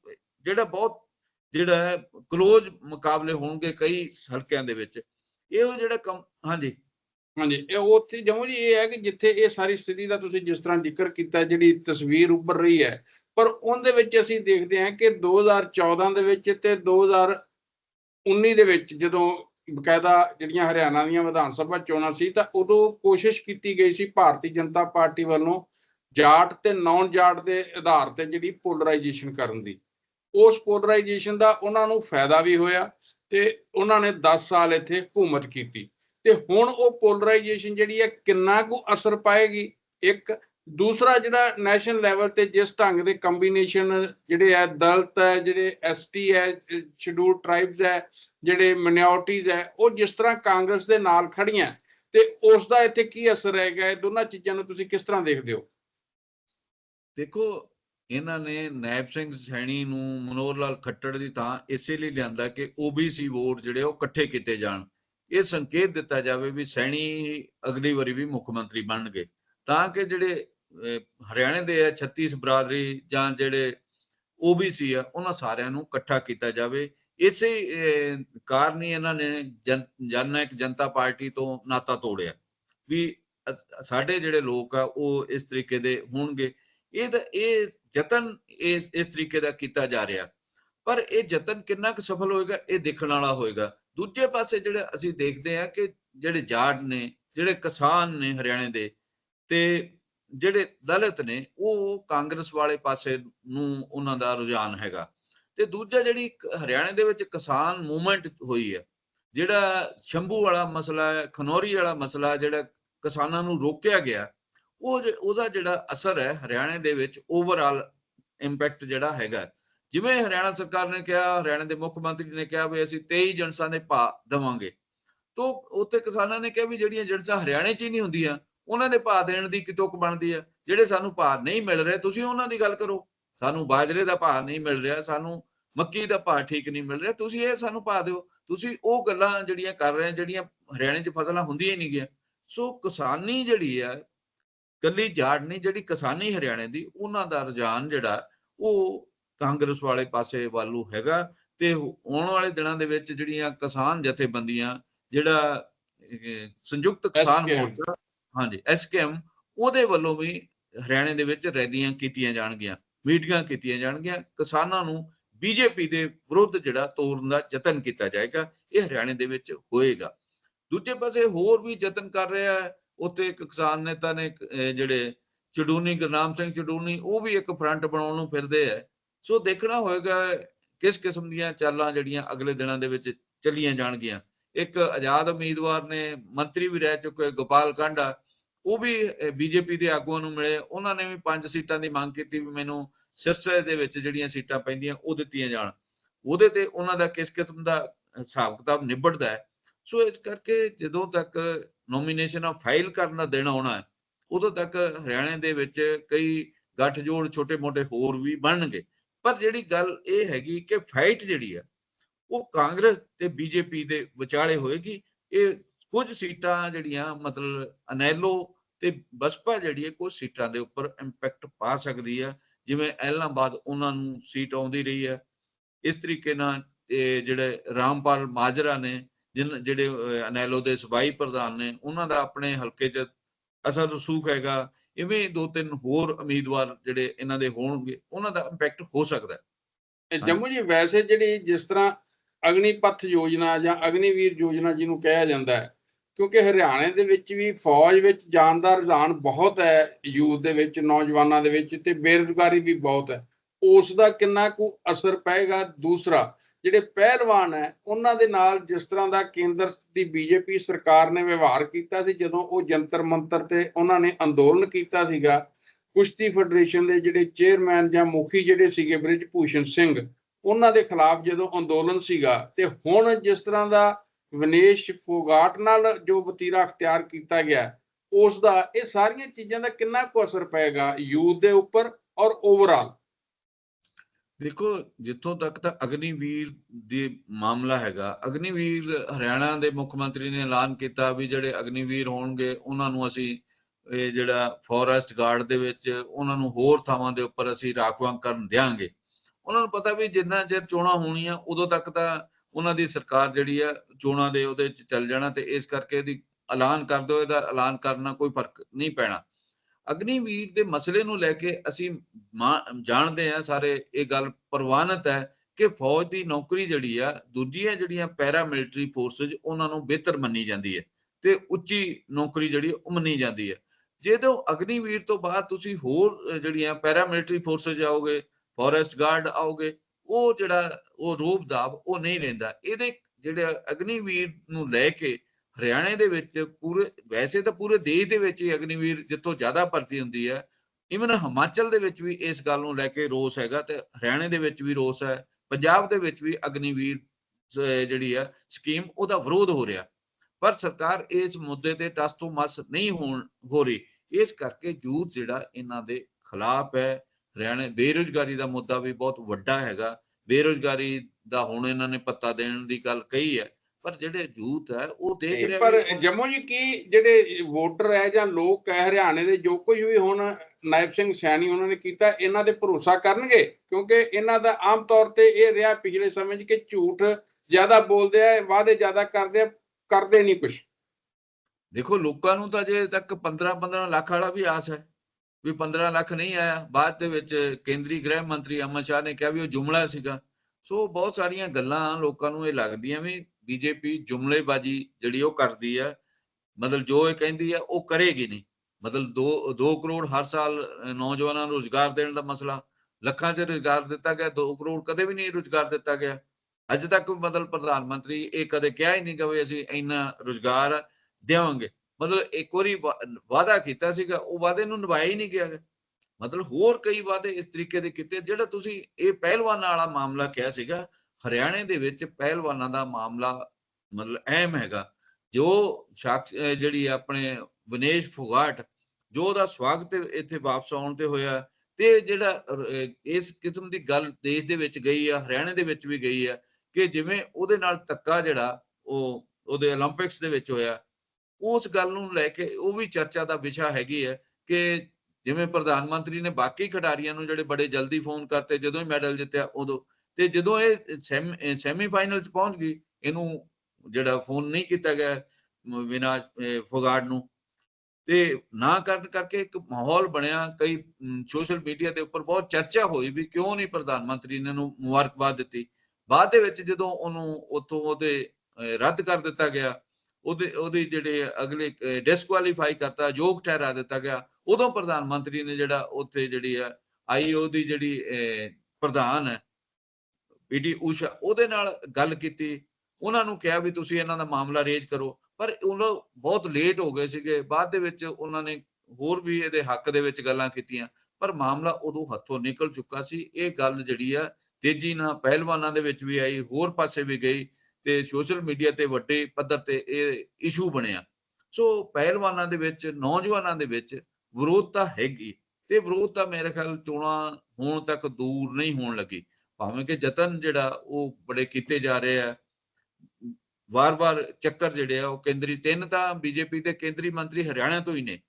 ਜਿਹੜਾ ਬਹੁਤ ਜਿਹੜਾ ਹੈ ਕਲੋਜ਼ ਮੁਕਾਬਲੇ ਹੋਣਗੇ ਕਈ ਹਲਕਿਆਂ ਦੇ ਵਿੱਚ। ਇਹੋ ਜਿਹੜਾ ਕੰਮ, ਹਾਂਜੀ। ਹਾਂਜੀ, ਇਹ ਉੱਥੇ ਜਮੋ ਜੀ ਇਹ ਹੈ ਕਿ ਜਿੱਥੇ ਇਹ ਸਾਰੀ ਸਥਿਤੀ ਦਾ ਤੁਸੀਂ ਜਿਸ ਤਰ੍ਹਾਂ ਜ਼ਿਕਰ ਕੀਤਾ, ਜਿਹੜੀ ਤਸਵੀਰ ਉੱਭਰ ਰਹੀ ਹੈ। ਪਰ ਉਹਦੇ ਵਿੱਚ ਅਸੀਂ ਦੇਖਦੇ ਹਾਂ ਕਿ 2014 ਦੇ ਵਿੱਚ ਤੇ 2019 ਦੇ ਵਿੱਚ ਜਦੋਂ ਬਕਾਇਦਾ ਜਿਹੜੀਆਂ ਹਰਿਆਣਾ ਦੀਆਂ ਵਿਧਾਨ ਸਭਾ ਚੋਣਾਂ ਸੀ, ਤਾਂ ਉਦੋਂ ਕੋਸ਼ਿਸ਼ ਕੀਤੀ ਗਈ ਸੀ ਭਾਰਤੀ ਜਨਤਾ ਪਾਰਟੀ ਵੱਲੋਂ ਜਾਟ ਤੇ ਨੌਨ ਜਾਟ ਦੇ ਆਧਾਰ ਤੇ ਜਿਹੜੀ ਪੋਲਰਾਈਜੇਸ਼ਨ ਕਰਨ ਦੀ। ਉਸ ਪੋਲਰਾਈਜੇਸ਼ਨ ਦਾ ਉਹਨਾਂ ਨੂੰ ਫਾਇਦਾ ਵੀ ਹੋਇਆ ਤੇ ਉਹਨਾਂ ਨੇ 10 ਸਾਲ ਇੱਥੇ ਹਕੂਮਤ ਕੀਤੀ। ਤੇ ਹੁਣ ਉਹ ਪੋਲਰਾਈਜੇਸ਼ਨ ਜਿਹੜੀ ਹੈ ਕਿੰਨਾ ਕੁ ਅਸਰ ਪਾਏਗੀ? ਇੱਕ, ਦੂਸਰਾ ਜਿਹੜਾ ਨੈਸ਼ਨਲ ਲੈਵਲ ਤੇ ਜਿਸ ਢੰਗ ਦੇ ਕੰਬੀਨੇਸ਼ਨ ਜਿਹੜੇ ਹੈ, ਦਲਤ ਹੈ, ਜਿਹੜੇ ਐਸਟੀ ਹੈ ਸ਼ਡਿਊਲ ਟ੍ਰਾਈਬਸ ਹੈ, ਜਿਹੜੇ ਮਿਨੋਰਟੀਜ਼ ਹੈ, ਉਹ ਜਿਸ ਤਰ੍ਹਾਂ ਕਾਂਗਰਸ ਦੇ ਨਾਲ ਖੜੀਆਂ ਤੇ ਉਸ ਦਾ ਇੱਥੇ ਕੀ ਅਸਰ ਰਹੇਗਾ ਇਹ ਦੋਨਾਂ ਚੀਜ਼ਾਂ ਨੂੰ ਤੁਸੀਂ ਕਿਸ ਤਰ੍ਹਾਂ ਦੇਖਦੇ ਹੋ? ਦੇਖੋ, ਇਹਨਾਂ ਨੇ ਨੈਬ ਸਿੰਘ ਸੈਣੀ ਨੂੰ ਮਨੋਹਰ ਲਾਲ ਖੱਟੜ ਦੀ ਤਾਂ ਇਸੇ ਲਈ ਲਿਆਂਦਾ ਕਿ OBC ਵੋਟ ਜਿਹੜੇ ਉਹ ਇਕੱਠੇ ਕੀਤੇ ਜਾਣ। ਇਹ ਸੰਕੇਤ ਦਿੱਤਾ ਜਾਵੇ ਵੀ ਸੈਣੀ ਅਗਲੀ ਵਾਰੀ ਵੀ ਮੁੱਖ ਮੰਤਰੀ ਬਣਨਗੇ। ਤਾਂ ਕਿ ਜਿਹੜੇ ਹਰਿਆਣੇ ਦੇ ਆ 36 ਬਰਾਦਰੀ ਜਾਂ ਜਿਹੜੇ OBC ਆ, ਉਹਨਾਂ ਸਾਰਿਆਂ ਨੂੰ ਇਕੱਠਾ ਕੀਤਾ ਜਾਵੇ। ਇਸੇ ਕਾਰਨ ਹੀ ਇਹਨਾਂ ਨੇ ਜਨ ਜਨ ਜਨਤਾ ਪਾਰਟੀ ਤੋਂ ਨਾਤਾ ਤੋੜਿਆ। ਵੀ ਸਾਡੇ ਜਿਹੜੇ ਲੋਕ ਆ, ਉਹ ਇਸ ਤਰੀਕੇ ਦੇ ਹੋਣਗੇ। ਇਹ ਇਹ ਯਤਨ ਇਸ ਇਸ ਤਰੀਕੇ ਦਾ ਕੀਤਾ ਜਾ ਰਿਹਾ। ਪਰ ਇਹ ਯਤਨ ਕਿੰਨਾ ਕੁ ਸਫਲ ਹੋਏਗਾ, ਇਹ ਦੇਖਣ ਵਾਲਾ ਹੋਏਗਾ। ਦੂਜੇ ਪਾਸੇ ਜਿਹੜੇ ਅਸੀਂ ਦੇਖਦੇ ਆ ਕਿ ਜਿਹੜੇ ਜਾਟ ਨੇ, ਜਿਹੜੇ ਕਿਸਾਨ ਨੇ ਹਰਿਆਣੇ ਦੇ, ਤੇ ਜਿਹੜੇ ਦਲਿਤ ਨੇ, ਉਹ ਕਾਂਗਰਸ ਵਾਲੇ ਪਾਸੇ ਨੂੰ ਉਹਨਾਂ ਦਾ ਰੁਝਾਨ ਹੈਗਾ। ਤੇ ਦੂਜਾ ਜਿਹੜੀ ਹਰਿਆਣੇ ਦੇ ਵਿੱਚ ਕਿਸਾਨ ਮੂਵਮੈਂਟ ਹੋਈ ਹੈ, ਜਿਹੜਾ ਸ਼ੰਭੂ ਵਾਲਾ ਮਸਲਾ ਹੈ, ਖਨੌਰੀ ਵਾਲਾ ਮਸਲਾ ਜਿਹੜਾ ਕਿਸਾਨਾਂ ਨੂੰ ਰੋਕਿਆ ਗਿਆ ਉਹ ਉਹਦਾ ਜਿਹੜਾ ਅਸਰ ਹੈ ਹਰਿਆਣੇ ਦੇ ਵਿੱਚ ਓਵਰਆਲ ਇੰਪੈਕਟ ਜਿਹੜਾ ਹੈਗਾ ਜਿਵੇਂ ਹਰਿਆਣਾ ਸਰਕਾਰ ਨੇ ਕਿਹਾ, ਹਰਿਆਣੇ ਦੇ ਮੁੱਖ ਮੰਤਰੀ ਨੇ ਕਿਹਾ ਵੀ ਅਸੀਂ 23 ਜਣਸਾਂ ਦੇ ਭਾਅ ਦੇਵਾਂਗੇ। ਤੋਂ ਉੱਥੇ ਕਿਸਾਨਾਂ ਨੇ ਕਿਹਾ ਵੀ ਜਿਹੜੀਆਂ ਜਣਸਾਂ ਹਰਿਆਣੇ 'ਚ ਹੀ ਨਹੀਂ ਹੁੰਦੀਆਂ, ਉਹਨਾਂ ਦੇ ਭਾਅ ਦੇਣ ਦੀ ਕਿਤੋਂ ਕੁ ਬਣਦੀ ਹੈ? ਜਿਹੜੇ ਸਾਨੂੰ ਭਾਅ ਨਹੀਂ ਮਿਲ ਰਹੇ, ਤੁਸੀਂ ਉਹਨਾਂ ਦੀ ਗੱਲ ਕਰੋ। ਸਾਨੂੰ ਬਾਜਰੇ ਦਾ ਭਾਅ ਨਹੀਂ ਮਿਲ ਰਿਹਾ, ਸਾਨੂੰ ਮੱਕੀ ਦਾ ਭਾਅ ਠੀਕ ਨਹੀਂ ਮਿਲ ਰਿਹਾ, ਤੁਸੀਂ ਇਹ ਸਾਨੂੰ ਭਾਅ ਦਿਓ। ਤੁਸੀਂ ਉਹ ਗੱਲਾਂ ਜਿਹੜੀਆਂ ਕਰ ਰਹੇ ਜਿਹੜੀਆਂ ਹਰਿਆਣੇ 'ਚ ਫਸਲਾਂ ਹੁੰਦੀਆਂ ਹੀ ਨਹੀਂ ਗਿਆ ਸੋ ਕਿਸਾਨੀ ਜਿਹੜੀ ਹੈ ਕੱਲੀ ਜਾੜ ਨਹੀਂ ਜਿਹੜੀ ਕਿਸਾਨੀ ਹਰਿਆਣੇ ਦੀ ਉਹਨਾਂ ਦਾ ਰੁਝਾਨ ਜਿਹੜਾ ਉਹ ਕਾਂਗਰਸ ਵਾਲੇ ਪਾਸੇ ਵੱਲੋਂ ਹੈਗਾ ਤੇ ਆਉਣ ਵਾਲੇ ਦਿਨਾਂ ਦੇ ਵਿੱਚ ਜਿਹੜੀਆਂ ਕਿਸਾਨ ਜਥੇਬੰਦੀਆਂ ਜਿਹੜਾ ਸੰਯੁਕਤ ਕਿਸਾਨ ਮੋਰਚਾ ਹਾਂਜੀ ਐਸਕੇਐਮ ਉਹਦੇ ਵੱਲੋਂ ਵੀ ਹਰਿਆਣੇ ਦੇ ਵਿੱਚ ਰੈਲੀਆਂ ਕੀਤੀਆਂ ਜਾਣਗੀਆਂ ਮੀਟਿੰਗਾਂ ਕੀਤੀਆਂ ਜਾਣਗੀਆਂ ਕਿਸਾਨਾਂ ਨੂੰ ਬੀਜੇਪੀ ਦੇ ਵਿਰੁੱਧ ਜਿਹੜਾ ਤੋੜਨ ਦਾ ਯਤਨ ਕੀਤਾ ਜਾਏਗਾ ਇਹ ਹਰਿਆਣੇ ਦੇ ਵਿੱਚ ਹੋਏਗਾ। ਦੂਜੇ ਪਾਸੇ ਹੋਰ ਵੀ ਯਤਨ ਕਰ ਰਿਹਾ ਹੈ ਉੱਥੇ ਇੱਕ ਕਿਸਾਨ ਨੇਤਾ ਨੇ ਜਿਹੜੇ ਚਡੂਨੀ, ਗੁਰਨਾਮ ਸਿੰਘ ਚਡੂਨੀ, ਉਹ ਵੀ ਇੱਕ ਫਰੰਟ ਬਣਾਉਣ ਨੂੰ ਫਿਰਦੇ ਹੈ ਸੋ ਦੇਖਣਾ ਹੋਏਗਾ ਕਿਸ ਕਿਸਮ ਦੀਆਂ ਚਾਲਾਂ ਜਿਹੜੀਆਂ ਅਗਲੇ ਦਿਨਾਂ ਦੇ ਵਿੱਚ ਚੱਲੀਆਂ ਜਾਣਗੀਆਂ। ਇੱਕ ਆਜ਼ਾਦ ਉਮੀਦਵਾਰ ਨੇ, ਮੰਤਰੀ ਵੀ ਰਹਿ ਚੁੱਕੇ, ਗੋਪਾਲ ਕਾਂਡਾ, ਉਹ ਵੀ ਬੀਜੇਪੀ ਦੇ ਆਗੂਆਂ ਨੂੰ ਮਿਲੇ। ਉਹਨਾਂ ਨੇ ਵੀ ਪੰਜ ਸੀਟਾਂ ਦੀ ਮੰਗ ਕੀਤੀ ਵੀ ਮੈਨੂੰ ਸਿਰਸੇ ਦੇ ਵਿੱਚ ਜਿਹੜੀਆਂ ਸੀਟਾਂ ਪੈਂਦੀਆਂ, ਉਹ ਦਿੱਤੀਆਂ ਜਾਣ। ਉਹਦੇ ਤੇ ਉਹਨਾਂ ਦਾ ਕਿਸ ਕਿਸਮ ਦਾ ਹਿਸਾਬ ਕਿਤਾਬ ਨਿਬੜਦਾ ਹੈ। ਸੋ ਇਸ ਕਰਕੇ ਜਦੋਂ ਤੱਕ ਨੋਮੀਨੇਸ਼ਨ ਫਾਈਲ ਕਰਨ ਦਾ ਦਿਨ ਆਉਣਾ ਹੈ, ਉਦੋਂ ਤੱਕ ਹਰਿਆਣੇ ਦੇ ਵਿੱਚ ਕਈ ਗੱਠਜੋੜ ਛੋਟੇ-ਮੋਟੇ ਹੋਰ ਵੀ ਬਣਨਗੇ। ਪਰ ਜਿਹੜੀ ਗੱਲ ਇਹ ਹੈਗੀ ਕਿ ਫਾਈਟ ਜਿਹੜੀ ਆ, ਉਹ ਕਾਂਗਰਸ ਤੇ ਬੀਜੇਪੀ ਦੇ ਵਿਚਾਲੇ ਹੋਏਗੀ। ਇਹ ਕੁਝ ਸੀਟਾਂ ਜਿਹੜੀਆਂ ਮਤਲਬ ਅਨੈਲੋ ਤੇ ਬਸਪਾ ਜਿਹੜੀ ਹੈ, ਕੁਝ ਸੀਟਾਂ ਦੇ ਉੱਪਰ ਇੰਪੈਕਟ ਪਾ ਸਕਦੀ ਹੈ ਜਿਵੇਂ ਐਲਾਹਾਬਾਦ ਉਹਨਾਂ ਨੂੰ ਸੀਟ ਆਉਂਦੀ ਰਹੀ ਹੈ ਇਸ ਤਰੀਕੇ ਨਾਲ ਜਿਹੜੇ ਰਾਮਪਾਲ ਮਾਜਰਾ ਨੇ ਜਿਨ ਜਿਹੜੇ ਅਨੈਲੋ ਦੇ ਸਬਾਈ ਪ੍ਰਧਾਨ ਨੇ, ਉਹਨਾਂ ਦਾ ਆਪਣੇ ਹਲਕੇ 'ਚ ਅਸਰ ਰਸੂਖ ਹੈਗਾ। ਇਵੇਂ ਦੋ ਤਿੰਨ ਹੋਰ ਉਮੀਦਵਾਰ ਜਿਹੜੇ ਇਹਨਾਂ ਦੇ ਹੋਣਗੇ, ਉਹਨਾਂ ਦਾ ਇੰਪੈਕਟ ਹੋ ਸਕਦਾ ਹੈ। ਜੰਮੂ ਜੀ, ਵੈਸੇ ਜਿਹੜੀ ਜਿਸ ਤਰ੍ਹਾਂ ਅਗਨੀਪਥ ਯੋਜਨਾ ਜਾਂ ਅਗਨੀਵੀਰ ਯੋਜਨਾ ਜਿਹਨੂੰ ਕਿਹਾ ਜਾਂਦਾ ਹੈ, ਕਿਉਂਕਿ ਹਰਿਆਣੇ ਦੇ ਵਿੱਚ ਵੀ ਫੌਜ ਵਿੱਚ ਜਾਣ ਦਾ ਰੁਝਾਨ ਬਹੁਤ ਹੈ, ਯੂਥ ਦੇ ਵਿੱਚ, ਨੌਜਵਾਨਾਂ ਦੇ ਵਿੱਚ ਤੇ ਬੇਰੁਜ਼ਗਾਰੀ ਵੀ ਬਹੁਤ ਹੈ। ਉਸ ਦਾ ਕਿੰਨਾ ਕੁ ਅਸਰ ਪਏਗਾ? ਦੂਸਰਾ ਜਿਹੜੇ ਪਹਿਲਵਾਨ ਹੈ, ਉਹਨਾਂ ਦੇ ਨਾਲ ਜਿਸ ਤਰ੍ਹਾਂ ਦਾ ਕੇਂਦਰ ਦੀ ਬੀਜੇਪੀ ਸਰਕਾਰ ਨੇ ਵਿਵਹਾਰ ਕੀਤਾ ਸੀ, ਜਦੋਂ ਉਹ ਜੰਤਰ ਮੰਤਰ ਤੇ ਉਹਨਾਂ ਨੇ ਅੰਦੋਲਨ ਕੀਤਾ ਸੀਗਾ, ਕੁਸ਼ਤੀ ਫੈਡਰੇਸ਼ਨ ਦੇ ਜਿਹੜੇ ਚੇਅਰਮੈਨ ਜਾਂ ਮੁਖੀ ਜਿਹੜੇ ਸੀਗੇ ਬ੍ਰਿਜ ਭੂਸ਼ਣ ਸਿੰਘ, ਉਹਨਾਂ ਦੇ ਖਿਲਾਫ ਜਦੋਂ ਅੰਦੋਲਨ ਸੀਗਾ, ਤੇ ਹੁਣ ਜਿਸ ਤਰ੍ਹਾਂ ਦਾ ਵਿਨੇਸ਼ ਫੋਗਾਟ ਨਾਲ ਜੋ ਵਤੀਰਾ ਅਖਤਿਆਰ ਕੀਤਾ ਗਿਆ, ਉਸ ਦਾ ਇਹ ਸਾਰੀਆਂ ਚੀਜ਼ਾਂ ਦਾ ਕਿੰਨਾ ਕੁ ਅਸਰ ਪਏਗਾ, ਯੂਥ ਦੇ ਉੱਪਰ ਔਰ ਓਵਰਆਲ ਦੇਖੋ, ਜਿੱਥੋਂ ਤੱਕ ਤਾਂ ਅਗਨੀਵੀਰ ਦੀ ਮਾਮਲਾ ਹੈਗਾ, ਅਗਨੀਵੀਰ ਹਰਿਆਣਾ ਦੇ ਮੁੱਖ ਮੰਤਰੀ ਨੇ ਐਲਾਨ ਕੀਤਾ ਵੀ ਜਿਹੜੇ ਅਗਨੀਵੀਰ ਹੋਣਗੇ, ਉਹਨਾਂ ਨੂੰ ਅਸੀਂ ਇਹ ਜਿਹੜਾ ਫੋਰੈਸਟ ਗਾਰਡ ਦੇ ਵਿੱਚ ਉਹਨਾਂ ਨੂੰ ਹੋਰ ਥਾਵਾਂ ਦੇ ਉੱਪਰ ਅਸੀਂ ਰਾਖਵਾਂ ਕਰਨ ਦਿਆਂਗੇ। ਉਹਨਾਂ ਨੂੰ ਪਤਾ ਵੀ ਜਿੰਨਾ ਚਿਰ ਚੋਣਾਂ ਹੋਣੀਆਂ, ਉਦੋਂ ਤੱਕ ਤਾਂ ਉਹਨਾਂ ਦੀ ਸਰਕਾਰ ਜਿਹੜੀ ਆ ਚੋਣਾਂ ਦੇ ਉਹਦੇ ਚ ਚੱਲ ਜਾਣਾ ਤੇ ਇਸ ਕਰਕੇ ਇਹਦੀ ਐਲਾਨ ਕਰ ਦਿਓ, ਇਹਦਾ ਐਲਾਨ ਕਰਨਾ ਕੋਈ ਫ਼ਰਕ ਨਹੀਂ ਪੈਣਾ। ਅਗਨੀਵੀਰ ਦੇ ਮਸਲੇ ਨੂੰ ਲੈ ਕੇ ਅਸੀਂ ਜਾਣਦੇ ਆ ਸਾਰੇ, ਇਹ ਗੱਲ ਪ੍ਰਵਾਨਿਤ ਹੈ ਕਿ ਫੌਜ ਦੀ ਨੌਕਰੀ ਜਿਹੜੀ ਆ, ਦੂਜੀਆਂ ਜਿਹੜੀਆਂ ਪੈਰਾ ਮਿਲਟਰੀ ਫੋਰਸਸ ਉਹਨਾਂ ਨੂੰ ਬਿਹਤਰ ਮੰਨੀ ਜਾਂਦੀ ਹੈ ਤੇ ਉੱਚੀ ਨੌਕਰੀ ਜਿਹੜੀ ਉਹ ਮੰਨੀ ਜਾਂਦੀ ਹੈ। ਜੇ ਜਦੋਂ ਅਗਨੀਵੀਰ ਤੋਂ ਬਾਅਦ ਤੁਸੀਂ ਹੋਰ ਜਿਹੜੀਆਂ ਪੈਰਾ ਮਿਲਟਰੀ ਫੋਰਸਸ ਆਓਗੇ ਫੋਰੈਸਟ ਗਾਰਡ ਆਓਗੇ, ਉਹ ਜਿਹੜਾ, ਉਹ ਰੂਪ ਦਾਬ ਉਹ ਨਹੀਂ ਲੈਂਦਾ ਇਹਦੇ ਜਿਹੜੇ ਅਗਨੀਵੀਰ ਨੂੰ ਲੈ ਕੇ ਹਰਿਆਣੇ ਦੇ ਵਿੱਚ ਪੂਰੇ, ਵੈਸੇ ਤਾਂ ਪੂਰੇ ਦੇਸ਼ ਦੇ ਵਿੱਚ ਹੀ ਅਗਨੀਵੀਰ ਜਿੱਥੋਂ ਜ਼ਿਆਦਾ ਭਰਤੀ ਹੁੰਦੀ ਹੈ ਇਵਨ ਹਿਮਾਚਲ ਦੇ ਵਿੱਚ ਵੀ ਇਸ ਗੱਲ ਨੂੰ ਲੈ ਕੇ ਰੋਸ ਹੈਗਾ ਤੇ ਹਰਿਆਣੇ ਦੇ ਵਿੱਚ ਵੀ ਰੋਸ ਹੈ, ਪੰਜਾਬ ਦੇ ਵਿੱਚ ਵੀ ਅਗਨੀਵੀਰ ਜਿਹੜੀ ਆ ਸਕੀਮ ਉਹਦਾ ਵਿਰੋਧ ਹੋ ਰਿਹਾ। ਪਰ ਸਰਕਾਰ ਇਸ ਮੁੱਦੇ ਤੇ ਟਸ ਤੋਂ ਮਸ ਨਹੀਂ ਹੋਣ, ਹੋ ਰਹੀ। ਇਸ ਕਰਕੇ ਯੂਥ ਜਿਹੜਾ ਇਹਨਾਂ ਦੇ ਖਿਲਾਫ ਹੈ, ਹਰਿਆਣੇ ਬੇਰੁਜ਼ਗਾਰੀ ਦਾ ਮੁੱਦਾ ਵੀ ਬਹੁਤ ਵੱਡਾ ਹੈਗਾ। ਬੇਰੁਜ਼ਗਾਰੀ ਦਾ ਹੁਣ ਇਹਨਾਂ ਨੇ ਪੱਤਾ ਦੇਣ ਦੀ ਗੱਲ ਕਹੀ ਹੈ ਪਰ ਜਿਹੜੇ ਯੂਥ ਹੈ ਉਹ ਦੇਖ ਰਿਹਾ ਪਰ ਜੰਮੂ ਜੀ ਕੀ ਜਿਹੜੇ ਵੋਟਰ ਹੈ ਜਾਂ ਲੋਕ ਹੈ ਹਰਿਆਣੇ ਦੇ ਜੋ ਕੁਝ ਵੀ ਹੁਣ ਨਾਇਬ ਸਿੰਘ ਸੈਣੀ ਉਹਨਾਂ ਨੇ ਕੀਤਾ ਇਹਨਾਂ ਦੇ ਭਰੋਸਾ ਕਰਨਗੇ? ਕਿਉਂਕਿ ਇਹਨਾਂ ਦਾ ਆਮ ਤੌਰ ਤੇ ਇਹ ਰਿਹਾ ਪਿਛਲੇ ਸਮੇਂ 'ਚ ਕਿ ਝੂਠ ਜ਼ਿਆਦਾ ਬੋਲਦੇ ਆ ਵਾਅਦੇ ਜ਼ਿਆਦਾ ਕਰਦੇ ਆ ਕਰਦੇ ਨਹੀਂ ਕੁਝ ਦੇਖੋ ਲੋਕਾਂ ਨੂੰ ਤਾਂ ਅਜੇ ਤੱਕ 15 15 ਲੱਖ ਵਾਲਾ ਵੀ ਆਸ ਹੈ ਵੀ 15 ਲੱਖ ਨਹੀਂ ਆਇਆ। ਬਾਅਦ ਦੇ ਵਿੱਚ ਕੇਂਦਰੀ ਗ੍ਰਹਿ ਮੰਤਰੀ ਅਮਿਤ ਸ਼ਾਹ ਨੇ ਕਿਹਾ ਵੀ ਉਹ ਜੁਮਲਾ ਸੀਗਾ। ਸੋ ਬਹੁਤ ਸਾਰੀਆਂ ਗੱਲਾਂ ਲੋਕਾਂ ਨੂੰ ਇਹ ਲੱਗਦੀਆਂ ਵੀ ਬੀਜੇਪੀ ਜੁਮਲੇਬਾਜ਼ੀ ਜਿਹੜੀ ਉਹ ਕਰਦੀ ਹੈ ਮਤਲਬ ਜੋ ਇਹ ਕਹਿੰਦੀ ਹੈ ਉਹ ਕਰੇਗੀ ਨਹੀਂ। ਮਤਲਬ 2 2 ਕਰੋੜ ਹਰ ਸਾਲ ਨੌਜਵਾਨਾਂ ਨੂੰ ਰੋਜ਼ਗਾਰ ਦੇਣ ਦਾ ਮਸਲਾ, ਲੱਖਾਂ 'ਚ ਰੋਜ਼ਗਾਰ ਦਿੱਤਾ ਗਿਆ 2 ਕਰੋੜ ਕਦੇ ਵੀ ਨਹੀਂ ਰੋਜ਼ਗਾਰ ਦਿੱਤਾ ਗਿਆ। ਅੱਜ ਤੱਕ ਮਤਲਬ ਪ੍ਰਧਾਨ ਮੰਤਰੀ ਇਹ ਕਦੇ ਕਿਹਾ ਹੀ ਨਹੀਂ ਕਿ ਵੀ ਅਸੀਂ ਇੰਨਾ ਰੋਜ਼ਗਾਰ ਦੇਵਾਂਗੇ। ਮਤਲਬ ਇੱਕ ਵਾਰੀ ਵਾਅਦਾ ਕੀਤਾ ਸੀਗਾ, ਉਹ ਵਾਅਦੇ ਨੂੰ ਨਿਭਾਇਆ ਹੀ ਨਹੀਂ ਗਿਆ ਮਤਲਬ ਹੋਰ ਕਈ ਵਾਅਦੇ ਇਸ ਤਰੀਕੇ ਦੇ ਕੀਤੇ, ਜਿਹੜਾ ਤੁਸੀਂ ਇਹ ਪਹਿਲਵਾਨਾਂ ਵਾਲਾ ਮਾਮਲਾ ਕਿਹਾ ਸੀਗਾ ਹਰਿਆਣੇ ਦੇ ਵਿੱਚ ਪਹਿਲਵਾਨਾਂ ਦਾ ਮਾਮਲਾ ਮਤਲਬ ਅਹਿਮ ਹੈਗਾ। ਜੋ ਸ਼ਖਸ ਜਿਹੜੀ ਆਪਣੇ ਵਿਨੇਸ਼ ਫੁਗਾਟ, ਜੋ ਦਾ ਸਵਾਗਤ ਇੱਥੇ ਵਾਪਸ ਆਉਣ ਤੇ ਹੋਇਆ ਤੇ ਜਿਹੜਾ ਇਸ ਕਿਸਮ ਦੀ ਗੱਲ ਦੇਸ਼ ਦੇ ਵਿੱਚ ਗਈ ਆ, ਹਰਿਆਣੇ ਦੇ ਵਿੱਚ ਵੀ ਗਈ ਆ ਕਿ ਜਿਵੇਂ ਉਹਦੇ ਨਾਲ ਤੱਕਾ ਜਿਹੜਾ ਉਹ ਉਹਦੇ 올림픽ਸ ਦੇ ਵਿੱਚ ਹੋਇਆ, ਉਸ ਗੱਲ ਨੂੰ ਲੈ ਕੇ ਉਹ ਵੀ ਚਰਚਾ ਦਾ ਵਿਸ਼ਾ ਹੈਗੀ ਹੈ ਕਿ ਜਿਵੇਂ ਪ੍ਰਧਾਨ ਮੰਤਰੀ ਨੇ ਬਾਕੀ ਖਿਡਾਰੀਆਂ ਨੂੰ ਜਿਹੜੇ ਬੜੇ ਜਲਦੀ ਫੋਨ ਕਰਤੇ, ਜਦੋਂ ਹੀ ਮੈਡਲ ਜਿੱਤਿਆ ਉਦੋਂ ਤੇ ਜਦੋਂ ਇਹ ਸੈਮੀ ਫਾਈਨਲ ਚ ਪਹੁੰਚ ਗਈ ਇਹਨੂੰ ਜਿਹੜਾ ਫੋਨ ਨਹੀਂ ਕੀਤਾ ਗਿਆ ਮ- ਵਿਨਾਸ਼ ਅਹ ਨੂੰ ਤੇ ਨਾ ਕਰਨ ਕਰਕੇ ਇੱਕ ਮਾਹੌਲ ਬਣਿਆ ਕਈ ਸੋਸ਼ਲ ਮੀਡੀਆ ਦੇ ਉੱਪਰ ਬਹੁਤ ਚਰਚਾ ਹੋਈ ਵੀ ਕਿਉਂ ਨਹੀਂ ਪ੍ਰਧਾਨ ਮੰਤਰੀ ਨੇ ਨੂੰ ਮੁਬਾਰਕਬਾਦ ਦਿੱਤੀ। ਬਾਅਦ ਦੇ ਵਿੱਚ ਜਦੋਂ ਉਹਨੂੰ ਉੱਥੋਂ ਉਹਦੇ ਰੱਦ ਕਰ ਦਿੱਤਾ ਗਿਆ ਉਹਦੇ ਉਹਦੇ ਜਿਹੜੇ ਅਗਲੇ ਡਿਸਕੁਆਲੀਫਾਈ ਕਰਤਾ ਯੋਗ ਠਹਿਰਾ ਦਿੱਤਾ ਗਿਆ ਉਦੋਂ ਪ੍ਰਧਾਨ ਮੰਤਰੀ ਨੇ ਜਿਹੜਾ ਉੱਥੇ ਜਿਹੜੀ ਹੈ ਆਈਓ ਦੀ ਜਿਹੜੀ ਅਹ, ਪ੍ਰਧਾਨ ਹੈ ਪੀਟੀ ਊਸ਼ਾ ਉਹਦੇ ਨਾਲ ਗੱਲ ਕੀਤੀ, ਉਹਨਾਂ ਨੂੰ ਕਿਹਾ ਵੀ ਤੁਸੀਂ ਇਹਨਾਂ ਦਾ ਮਾਮਲਾ ਰੇਜ਼ ਕਰੋ, ਪਰ ਉਹ ਬਹੁਤ ਲੇਟ ਹੋ ਗਏ ਸੀਗੇ, ਬਾਅਦ ਦੇ ਵਿੱਚ ਉਹਨਾਂ ਨੇ ਹੋਰ ਵੀ ਇਹਦੇ ਹੱਕ ਦੇ ਵਿੱਚ ਗੱਲਾਂ ਕੀਤੀਆਂ, ਪਰ ਮਾਮਲਾ ਉਦੋਂ ਹੱਥੋਂ ਨਿਕਲ ਚੁੱਕਾ ਸੀ, ਇਹ ਗੱਲ ਜਿਹੜੀ ਆ ਤੇਜ਼ੀ ਨਾਲ ਪਹਿਲਵਾਨਾਂ ਦੇ ਵਿੱਚ ਵੀ ਆਈ, ਹੋਰ ਪਾਸੇ ਵੀ ਗਈ ਤੇ ਸੋਸ਼ਲ ਮੀਡੀਆ ਤੇ ਵੱਡੇ ਪੱਧਰ ਤੇ ਇਹ ਇਸ਼ੂ ਬਣਿਆ। ਸੋ ਪਹਿਲਵਾਨਾਂ ਦੇ ਵਿੱਚ, ਨੌਜਵਾਨਾਂ ਦੇ ਵਿੱਚ ਵਿਰੋਧਤਾ ਹੈਗੀ ਤੇ ਵਿਰੋਧਤਾ ਮੇਰੇ ਖਿਆਲ ਚੋਣਾਂ ਹੋਣ ਤੱਕ ਦੂਰ ਨਹੀਂ ਹੋਣ ਲੱਗੀ। ਭਾਵੇਂ ਕਿ ਯਤਨ ਜਿਹੜਾ ਉਹ ਬੜੇ ਕੀਤੇ ਜਾ ਰਹੇ ਆ, ਵਾਰ-ਵਾਰ ਚੱਕਰ ਜਿਹੜੇ ਆ ਉਹ ਕੇਂਦਰੀ, ਤਿੰਨ ਤਾਂ ਬੀਜੇਪੀ ਦੇ ਕੇਂਦਰੀ ਮੰਤਰੀ ਹਰਿਆਣਾ ਤੋਂ ਹੀ ਨੇ,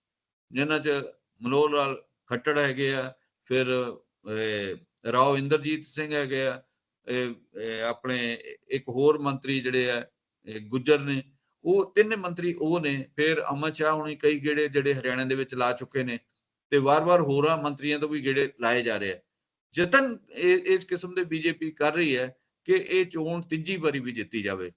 ਜਿਨ੍ਹਾਂ 'ਚ ਮਨੋਹਰ ਲਾਲ ਖੱਟੜ ਹੈਗੇ ਆ, ਫਿਰ ਰਾਓ ਇੰਦਰਜੀਤ ਸਿੰਘ ਹੈਗੇ ਆ ਆਪਣੇ ਇੱਕ ਹੋਰ ਮੰਤਰੀ ਜਿਹੜੇ ਆ ਗੁੱਜਰ ਨੇ, ਉਹ ਤਿੰਨ ਮੰਤਰੀ ਉਹ ਨੇ, ਫਿਰ ਅਮਰ ਸ਼ਾਹ ਹੁਣੀ ਕਈ ਗੇੜੇ ਜਿਹੜੇ ਹਰਿਆਣਾ ਦੇ ਵਿੱਚ ਲਾ ਚੁੱਕੇ ਨੇ, ਤੇ ਵਾਰ-ਵਾਰ ਹੋਰਾਂ ਮੰਤਰੀਆਂ ਤੋਂ ਵੀ ਗੇੜੇ ਲਾਏ ਜਾ ਰਹੇ ਆ। ਯਤਨ ਇਸ ਕਿਸਮ ਦੇ ਬੀਜੇਪੀ ਕਰ ਰਹੀ ਹੈ ਕਿ ਇਹ ਚੋਣ ਤੀਜੀ ਵਾਰੀ ਵੀ ਜਿੱਤੀ ਜਾਵੇ।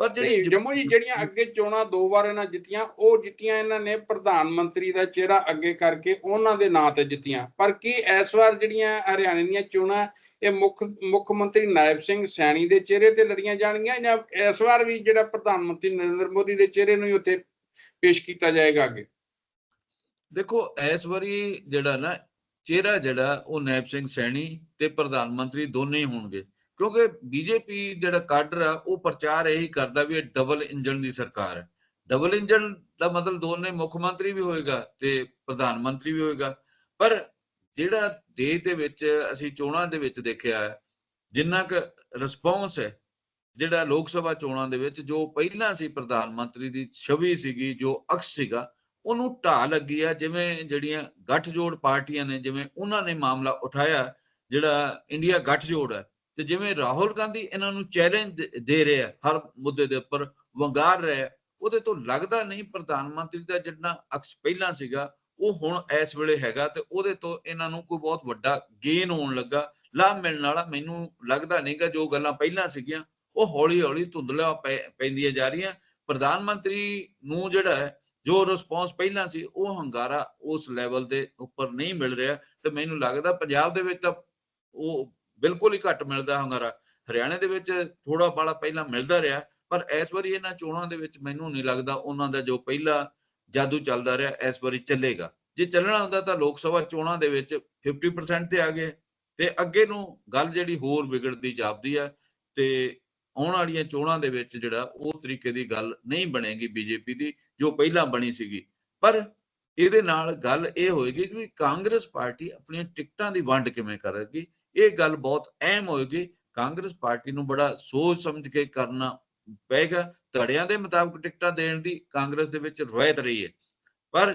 ਪਰ ਜਿਹੜੀ ਜੰਮੂ ਜੀ ਜਿਹੜੀਆਂ ਅੱਗੇ ਚੋਣਾਂ ਦੋ ਵਾਰ ਇਹਨਾਂ ਜਿੱਤੀਆਂ ਉਹ ਜਿੱਤੀਆਂ ਇਹਨਾਂ ਨੇ ਪ੍ਰਧਾਨ ਮੰਤਰੀ ਦਾ ਚਿਹਰਾ ਅੱਗੇ ਕਰਕੇ ਉਹਨਾਂ ਦੇ ਨਾਂ ਤੇ ਜਿੱਤੀਆਂ। ਪਰ ਕੀ ਇਸ ਵਾਰ ਜਿਹੜੀਆਂ ਹਰਿਆਣੇ ਦੀਆਂ ਚੋਣਾਂ ਇਹ ਮੁੱਖ ਮੁੱਖ ਮੰਤਰੀ ਨਾਇਬ ਸਿੰਘ ਸੈਣੀ ਦੇ ਚਿਹਰੇ ਤੇ ਲੜੀਆਂ ਜਾਣਗੀਆਂ ਜਾਂ ਇਸ ਵਾਰ ਵੀ ਜਿਹੜਾ ਪ੍ਰਧਾਨ ਮੰਤਰੀ ਨਰਿੰਦਰ ਮੋਦੀ ਦੇ ਚਿਹਰੇ ਨੂੰ ਹੀ ਉੱਥੇ ਪੇਸ਼ ਕੀਤਾ ਜਾਏਗਾ ਅੱਗੇ? ਦੇਖੋ ਇਸ ਵਾਰੀ ਜਿਹੜਾ ਨਾ ਚਿਹਰਾ ਜਿਹੜਾ, ਉਹ ਨੈਬ ਸਿੰਘ ਸੈਣੀ ਤੇ ਪ੍ਰਧਾਨ ਮੰਤਰੀ ਦੋਨੇ ਹੀ ਹੋਣਗੇ। ਕਿਉਂਕਿ ਬੀਜੇਪੀ ਜਿਹੜਾ ਕਾਡਰ ਆ, ਉਹ ਪ੍ਰਚਾਰ ਇਹੀ ਕਰਦਾ ਵੀ ਇਹ ਡਬਲ ਇੰਜਨ ਦੀ ਸਰਕਾਰ ਹੈ। ਡਬਲ ਇੰਜਨ ਦਾ ਮਤਲਬ ਦੋਨੇ, ਮੁੱਖ ਮੰਤਰੀ ਵੀ ਹੋਏਗਾ ਤੇ ਪ੍ਰਧਾਨ ਮੰਤਰੀ ਵੀ ਹੋਏਗਾ। ਪਰ ਜਿਹੜਾ ਦੇਸ਼ ਦੇ ਵਿੱਚ ਅਸੀਂ ਚੋਣਾਂ ਦੇ ਵਿੱਚ ਦੇਖਿਆ ਹੈ, ਜਿੰਨਾ ਕੁ ਰਿਸਪੌਂਸ ਹੈ, ਜਿਹੜਾ ਲੋਕ ਸਭਾ ਚੋਣਾਂ ਦੇ ਵਿੱਚ, ਜੋ ਪਹਿਲਾਂ ਸੀ ਪ੍ਰਧਾਨ ਮੰਤਰੀ ਦੀ ਛਵੀ ਸੀਗੀ, ਜੋ ਅਕਸ ਸੀਗਾ ਉਹਨੂੰ ਢਾਹ ਲੱਗੀ ਆ, ਜਿਵੇਂ ਜਿਹੜੀਆਂ ਗੱਠਜੋੜ ਪਾਰਟੀਆਂ ਨੇ, ਜਿਵੇਂ ਉਹਨਾਂ ਨੇ ਮਾਮਲਾ ਉਠਾਇਆ, ਜਿਹੜਾ ਇੰਡੀਆ ਗੱਠਜੋੜ ਹੈ, ਤੇ ਜਿਵੇਂ ਰਾਹੁਲ ਗਾਂਧੀ ਇਹਨਾਂ ਨੂੰ ਚੈਲੰਜ ਦੇ ਰਿਹਾ ਹਰ ਮੁੱਦੇ ਦੇ ਉੱਪਰ ਵੰਗਾਰ ਰਿਹਾ ਉਹਦੇ ਤੋਂ ਲੱਗਦਾ ਨਹੀਂ ਪ੍ਰਧਾਨ ਮੰਤਰੀ ਦਾ ਜਿਹੜਾ ਅਕਸ ਪਹਿਲਾਂ ਸੀਗਾ, ਉਹ ਹੁਣ ਇਸ ਵੇਲੇ ਹੈਗਾ, ਤੇ ਉਹਦੇ ਤੋਂ ਇਹਨਾਂ ਨੂੰ ਕੋਈ ਬਹੁਤ ਵੱਡਾ ਗੇਨ ਹੋਣ ਲੱਗਾ, ਲਾਭ ਮਿਲਣ ਵਾਲਾ ਮੈਨੂੰ ਲੱਗਦਾ ਨਹੀਂਗਾ, ਜੋ ਗੱਲਾਂ ਪਹਿਲਾਂ ਸੀਗੀਆਂ, ਉਹ ਹੌਲੀ ਹੌਲੀ ਧੁੰਦਲਾ ਪੈ- ਪੈਂਦੀਆਂ ਜਾ ਰਹੀਆਂ, ਪ੍ਰਧਾਨ ਮੰਤਰੀ ਨੂੰ ਜਿਹੜਾ ਹੈ ਜੋ ਰਿਸਪੌਂਸ ਪਹਿਲਾਂ ਸੀ, ਉਹ ਹੰਗਾਰਾ ਉਸ ਲੈਵਲ ਦੇ ਉੱਪਰ ਨਹੀਂ ਮਿਲ ਰਿਹਾ ਤੇ ਮੈਨੂੰ ਲੱਗਦਾ ਪੰਜਾਬ ਦੇ ਵਿੱਚ ਤਾਂ ਉਹ ਬਿਲਕੁਲ ਹੀ ਘੱਟ ਮਿਲਦਾ ਹੰਗਾਰਾ। ਹਰਿਆਣਾ ਦੇ ਵਿੱਚ ਥੋੜਾ ਬਾਲਾ ਪਹਿਲਾਂ ਮਿਲਦਾ ਰਿਹਾ, ਪਰ ਇਸ ਵਾਰੀ ਇਹਨਾਂ ਚੋਣਾਂ ਦੇ ਵਿੱਚ ਮੈਨੂੰ ਨਹੀਂ ਲੱਗਦਾ ਉਹਨਾਂ ਦਾ ਜੋ ਪਹਿਲਾ ਜਾਦੂ ਚੱਲਦਾ ਰਿਹਾ, ਇਸ ਵਾਰੀ ਚੱਲੇਗਾ। ਜੇ ਚੱਲਣਾ ਹੁੰਦਾ ਤਾਂ ਲੋਕ ਸਭਾ ਚੋਣਾਂ ਦੇ ਵਿੱਚ 50% ਤੇ ਆ ਗਏ ਤੇ ਅੱਗੇ ਨੂੰ ਗੱਲ ਜਿਹੜੀ ਹੋਰ ਵਿਗੜਦੀ ਜਾਪਦੀ ਹੈ ਤੇ ਆਉਣ ਵਾਲੀਆਂ ਚੋਣਾਂ ਦੇ ਵਿੱਚ ਜਿਹੜਾ ਉਹ ਤਰੀਕੇ ਦੀ ਗੱਲ ਨਹੀਂ ਬਣੇਗੀ ਬੀਜੇਪੀ ਦੀ ਜੋ ਪਹਿਲਾਂ ਬਣੀ ਸੀਗੀ। ਪਰ ਇਹਦੇ ਨਾਲ ਗੱਲ ਇਹ ਹੋਏਗੀ ਕਿ ਕਾਂਗਰਸ ਪਾਰਟੀ ਆਪਣੀਆਂ ਟਿਕਟਾਂ ਦੀ ਵੰਡ ਕਿਵੇਂ ਕਰੇਗੀ? ਇਹ ਗੱਲ ਬਹੁਤ ਅਹਿਮ ਹੋਏਗੀ। ਕਾਂਗਰਸ ਪਾਰਟੀ ਨੂੰ ਬੜਾ ਸੋਚ ਸਮਝ ਕੇ ਕਰਨਾ ਪਏਗਾ ਧੜਿਆਂ ਦੇ ਮੁਤਾਬਕ ਟਿਕਟਾਂ ਦੇਣ ਦੀ ਕਾਂਗਰਸ ਦੇ ਵਿੱਚ ਰਵਾਇਤ ਰਹੀ ਹੈ। ਪਰ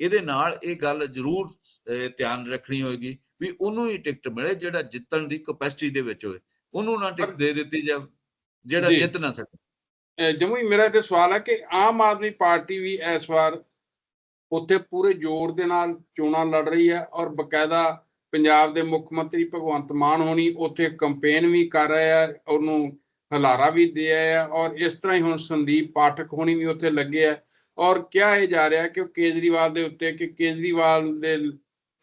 ਇਹਦੇ ਨਾਲ ਇਹ ਗੱਲ ਜ਼ਰੂਰ ਧਿਆਨ ਰੱਖਣੀ ਹੋਏਗੀ ਵੀ ਉਹਨੂੰ ਹੀ ਟਿਕਟ ਮਿਲੇ ਜਿਹੜਾ ਜਿੱਤਣ ਦੀ ਕਪੈਸਿਟੀ ਦੇ ਵਿੱਚ ਹੋਵੇ ਉਹਨੂੰ ਨਾ ਟਿਕਟ ਦੇ ਦਿੱਤੀ ਜਾਵੇ। ਜਿਹੜਾ। ਜਿੱਤ ਨਾ ਸਕੇ ਅਹ ਜੰਮੂ ਜੀ ਮੇਰਾ ਤੇ ਸਵਾਲ ਹੈ ਕਿ ਆਮ ਆਦਮੀ ਪਾਰਟੀ ਵੀ ਇਸ ਵਾਰ ਉੱਥੇ ਪੂਰੇ ਜ਼ੋਰ ਦੇ ਨਾਲ ਚੋਣਾਂ ਲੜ ਰਹੀ ਹੈ ਔਰ ਬਕਾਇਦਾ ਪੰਜਾਬ ਦੇ ਮੁੱਖ ਮੰਤਰੀ ਭਗਵੰਤ ਮਾਨ ਹੋਣੀ ਉੱਥੇ ਕੰਪੇਨ ਵੀ ਕਰ ਰਹੇ ਆ ਉਹਨੂੰ ਹਲਾਰਾ ਵੀ ਦੇ ਆ ਔਰ ਇਸ ਤਰ੍ਹਾਂ ਹੀ ਹੁਣ ਸੰਦੀਪ ਪਾਠਕ ਹੋਣੀ ਵੀ ਉੱਥੇ ਲੱਗੇ ਆ ਔਰ ਕਿਹਾ ਇਹ ਜਾ ਰਿਹਾ ਕਿ ਕੇਜਰੀਵਾਲ ਦੇ ਉੱਤੇ ਕਿ ਕੇਜਰੀਵਾਲ ਦੇ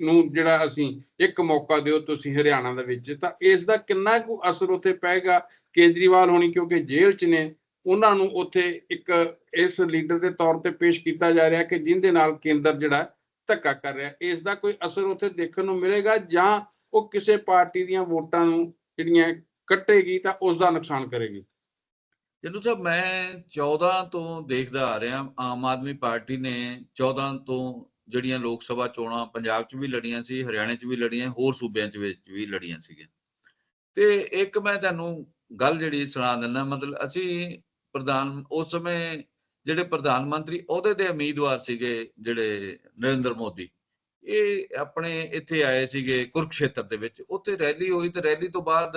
ਨੂੰ ਜਿਹੜਾ ਅਸੀਂ ਇੱਕ ਮੌਕਾ ਦਿਓ ਤੁਸੀਂ ਹਰਿਆਣਾ ਦੇ ਵਿੱਚ ਤਾਂ ਇਸ ਦਾ ਕਿੰਨਾ ਕੁ ਅਸਰ ਉੱਥੇ ਪਏਗਾ ਕੇਜਰੀਵਾਲ ਹੋਣੀ ਕਿਉਂਕਿ ਜੇਲ੍ਹ 'ਚ ਨੇ, ਉਹਨਾਂ ਨੂੰ ਉੱਥੇ ਇੱਕ ਇਸ ਲੀਡਰ ਦੇ ਤੌਰ ਤੇ ਪੇਸ਼ ਕੀਤਾ ਜਾ ਰਿਹਾ ਕਿ ਜਿੰਦੇ ਨਾਲ ਕੇਂਦਰ ਜਿਹੜਾ ਧੱਕਾ ਕਰ ਰਿਹਾ ਇਸ ਦਾ ਕੋਈ ਅਸਰ ਉੱਥੇ ਦੇਖਣ ਨੂੰ ਮਿਲੇਗਾ ਜਾਂ ਉਹ ਕਿਸੇ ਪਾਰਟੀ ਦੀਆਂ ਵੋਟਾਂ ਨੂੰ ਜਿਹੜੀਆਂ ਕੱਟੇਗੀ ਤਾਂ ਉਸ ਦਾ ਨੁਕਸਾਨ ਕਰੇਗੀ। ਚਲੋ ਸਾਹਿਬ, ਮੈਂ 14 ਤੋਂ ਦੇਖਦਾ ਆ ਰਿਹਾ, ਆਮ ਆਦਮੀ ਪਾਰਟੀ ਨੇ 14 ਤੋਂ ਜਿਹੜੀਆਂ ਲੋਕ ਸਭਾ ਚੋਣਾਂ ਪੰਜਾਬ 'ਚ ਵੀ ਲੜੀਆਂ ਸੀ, ਹਰਿਆਣਾ 'ਚ ਵੀ ਲੜੀਆਂ, ਹੋਰ ਸੂਬਿਆਂ 'ਚ ਵਿੱਚ ਵੀ ਲੜੀਆਂ ਸੀਗੀਆਂ। ਤੇ ਇੱਕ ਮੈਂ ਤੁਹਾਨੂੰ ਗੱਲ ਜਿਹੜੀ ਸੁਣਾ ਦਿੰਦਾ ਮਤਲਬ ਅਸੀਂ ਪ੍ਰਧਾਨ ਉਸ ਸਮੇਂ ਜਿਹੜੇ ਪ੍ਰਧਾਨ ਮੰਤਰੀ ਉਹਦੇ ਦੇ ਉਮੀਦਵਾਰ ਸੀਗੇ ਜਿਹੜੇ ਨਰਿੰਦਰ ਮੋਦੀ ਇਹ ਆਪਣੇ ਇੱਥੇ ਆਏ ਸੀਗੇ ਕੁਰਕਸ਼ੇਤਰ ਦੇ ਵਿੱਚ ਉੱਥੇ ਰੈਲੀ ਹੋਈ ਤੇ ਰੈਲੀ ਤੋਂ ਬਾਅਦ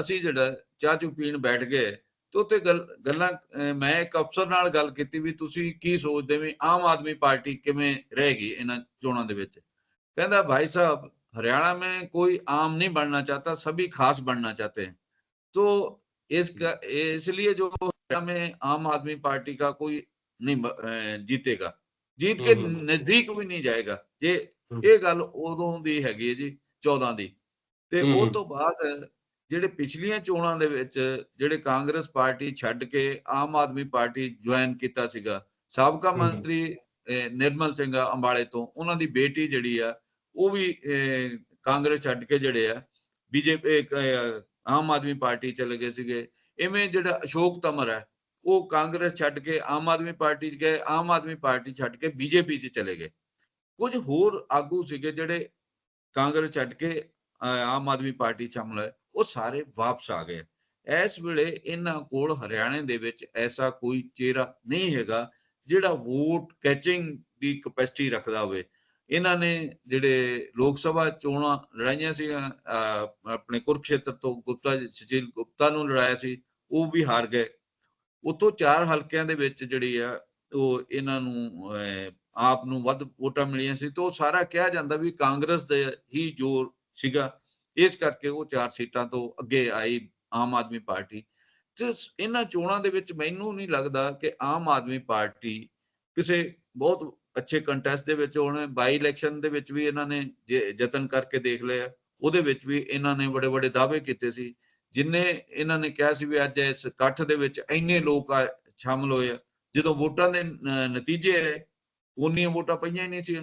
ਅਸੀਂ ਜਿਹੜਾ ਚਾਹ ਚੂ ਪੀਣ ਬੈਠ ਗਏ ਤੇ ਉੱਥੇ ਗੱਲ ਗੱਲਾਂ ਅਹ ਮੈਂ ਇੱਕ ਅਫਸਰ ਨਾਲ ਗੱਲ ਕੀਤੀ ਵੀ ਤੁਸੀਂ ਕੀ ਸੋਚਦੇ ਵੀ ਆਮ ਆਦਮੀ ਪਾਰਟੀ ਕਿਵੇਂ ਰਹੇਗੀ ਇਹਨਾਂ ਚੋਣਾਂ ਦੇ ਵਿੱਚ ਕਹਿੰਦਾ ਭਾਈ ਸਾਹਿਬ हरियाणा में कोई आम नहीं बनना चाहता सभी खास बनना चाहते हैं तो इसका इसलिए जो हरियाणा में आम आदमी पार्टी का कोई नहीं ब- अह, जीतेगा जीत के हम्म, हम्म। नजदीक भी नहीं जाएगा ਜੇ ਹਮ। ਇਹ ਗੱਲ ਉਦੋਂ ਦੀ ਹੈਗੀ ਹੈ ਜੀ 14 ਦੀ ਤੇ ਹਮ, ਉਹ ਹਮ। ਤੋਂ ਬਾਅਦ ਜਿਹੜੇ ਪਿਛਲੀਆਂ ਚੋਣਾਂ ਦੇ ਵਿੱਚ ਜਿਹੜੇ ਕਾਂਗਰਸ ਪਾਰਟੀ ਛੱਡ ਕੇ ਆਮ ਆਦਮੀ ਪਾਰਟੀ ਜੁਆਇਨ ਕੀਤਾ ਸੀਗਾ ਸਾਬਕਾ ਹਮ, ਹਮ। ਮੰਤਰੀ ਅਹ, ਨਿਰਮਲ ਸਿੰਘ ਅੰਬਾਲੇ ਤੋਂ ਉਹਨਾਂ ਦੀ ਬੇਟੀ ਜਿਹੜੀ ਆ ਉਹ ਵੀ ਅਹ, ਕਾਂਗਰਸ ਛੱਡ ਕੇ ਜਿਹੜੇ ਆ ਬੀਜੇਪੀ ਆਮ ਆਦਮੀ ਪਾਰਟੀ ਚਲੇ ਗਏ ਸੀਗੇ। ਇਵੇਂ ਜਿਹੜਾ ਅਸ਼ੋਕ ਤਮਰ ਹੈ ਉਹ ਕਾਂਗਰਸ ਛੱਡ ਕੇ ਆਮ ਆਦਮੀ ਪਾਰਟੀ 'ਚ ਗਏ ਆਮ ਆਦਮੀ ਪਾਰਟੀ ਛੱਡ ਕੇ ਬੀਜੇਪੀ 'ਚ ਚਲੇ ਗਏ। ਕੁਝ ਹੋਰ ਆਗੂ ਸੀਗੇ ਜਿਹੜੇ ਕਾਂਗਰਸ ਛੱਡ ਕੇ ਅਹ, ਆਮ ਆਦਮੀ ਪਾਰਟੀ 'ਚ ਸ਼ਾਮਲ ਹੋਏ ਉਹ ਸਾਰੇ ਵਾਪਸ ਆ ਗਏ। ਇਸ ਵੇਲੇ ਇਹਨਾਂ ਕੋਲ ਹਰਿਆਣੇ ਦੇ ਵਿੱਚ ਐਸਾ ਕੋਈ ਚਿਹਰਾ ਨਹੀਂ ਹੈਗਾ ਜਿਹੜਾ ਵੋਟ ਕੈਚਿੰਗ ਦੀ ਕਪੈਸਿਟੀ ਰੱਖਦਾ ਹੋਵੇ। ਇਹਨਾਂ ਨੇ ਜਿਹੜੇ ਲੋਕ ਸਭਾ ਚੋਣਾਂ ਲੜਾਈਆਂ ਸੀ ਆਪਣੇ ਕੁਰਕਸ਼ੇਤਰ ਤੋਂ ਗੁਪਤਾ ਜੀ- ਗੁਪਤਾ ਨੂੰ ਲੜਾਇਆ ਸੀ, ਉਹ ਵੀ ਹਾਰ ਗਏ। ਉਤੋਂ ਚਾਰ ਹਲਕਿਆਂ ਦੇ ਵਿੱਚ ਜਿਹੜੀ ਆ, ਉਹ ਇਹਨਾਂ ਨੂੰ ਆਪ ਨੂੰ ਵੱਧ ਵੋਟਾਂ ਮਿਲੀਆਂ ਸੀ ਤੇ ਉਹ ਸਾਰਾ ਕਿਹਾ ਜਾਂਦਾ ਵੀ ਕਾਂਗਰਸ ਦੇ ਹੀ ਜ਼ੋਰ ਸੀਗਾ। ਇਸ ਕਰਕੇ ਉਹ ਚਾਰ ਸੀਟਾਂ ਤੋਂ ਅੱਗੇ ਆਈ ਆਮ ਆਦਮੀ ਪਾਰਟੀ। ਤੇ ਇਹਨਾਂ ਚੋਣਾਂ ਦੇ ਵਿੱਚ ਮੈਨੂੰ ਨਹੀਂ ਲੱਗਦਾ ਕਿ ਆਮ ਆਦਮੀ ਪਾਰਟੀ ਕਿਸੇ ਬਹੁਤ ਅੱਛੇ ਕੰਟੈਸਟ ਦੇ ਵਿੱਚ ਹੋਣ ਬਾਈ ਇਲੈਕਸ਼ਨ ਦੇ ਵਿੱਚ ਵੀ ਇਹਨਾਂ ਨੇ ਯਤਨ ਕਰਕੇ ਦੇਖ ਲਿਆ, ਉਹਦੇ ਵਿੱਚ ਵੀ ਇਹਨਾਂ ਨੇ ਬੜੇ ਬੜੇ ਦਾਅਵੇ ਕੀਤੇ ਸੀ, ਜਿੰਨੇ ਇਹਨਾਂ ਨੇ ਕਿਹਾ ਸੀ ਵੀ ਅੱਜ ਇਸ ਇਕੱਠ ਦੇ ਵਿੱਚ ਇੰਨੇ ਲੋਕ ਸ਼ਾਮਲ ਹੋਏ ਆ, ਜਦੋਂ ਵੋਟਾਂ ਦੇ ਨਤੀਜੇ ਆਏ, ਉਨੀਆਂ ਵੋਟਾਂ ਪਈਆਂ ਹੀ ਨਹੀਂ ਸੀ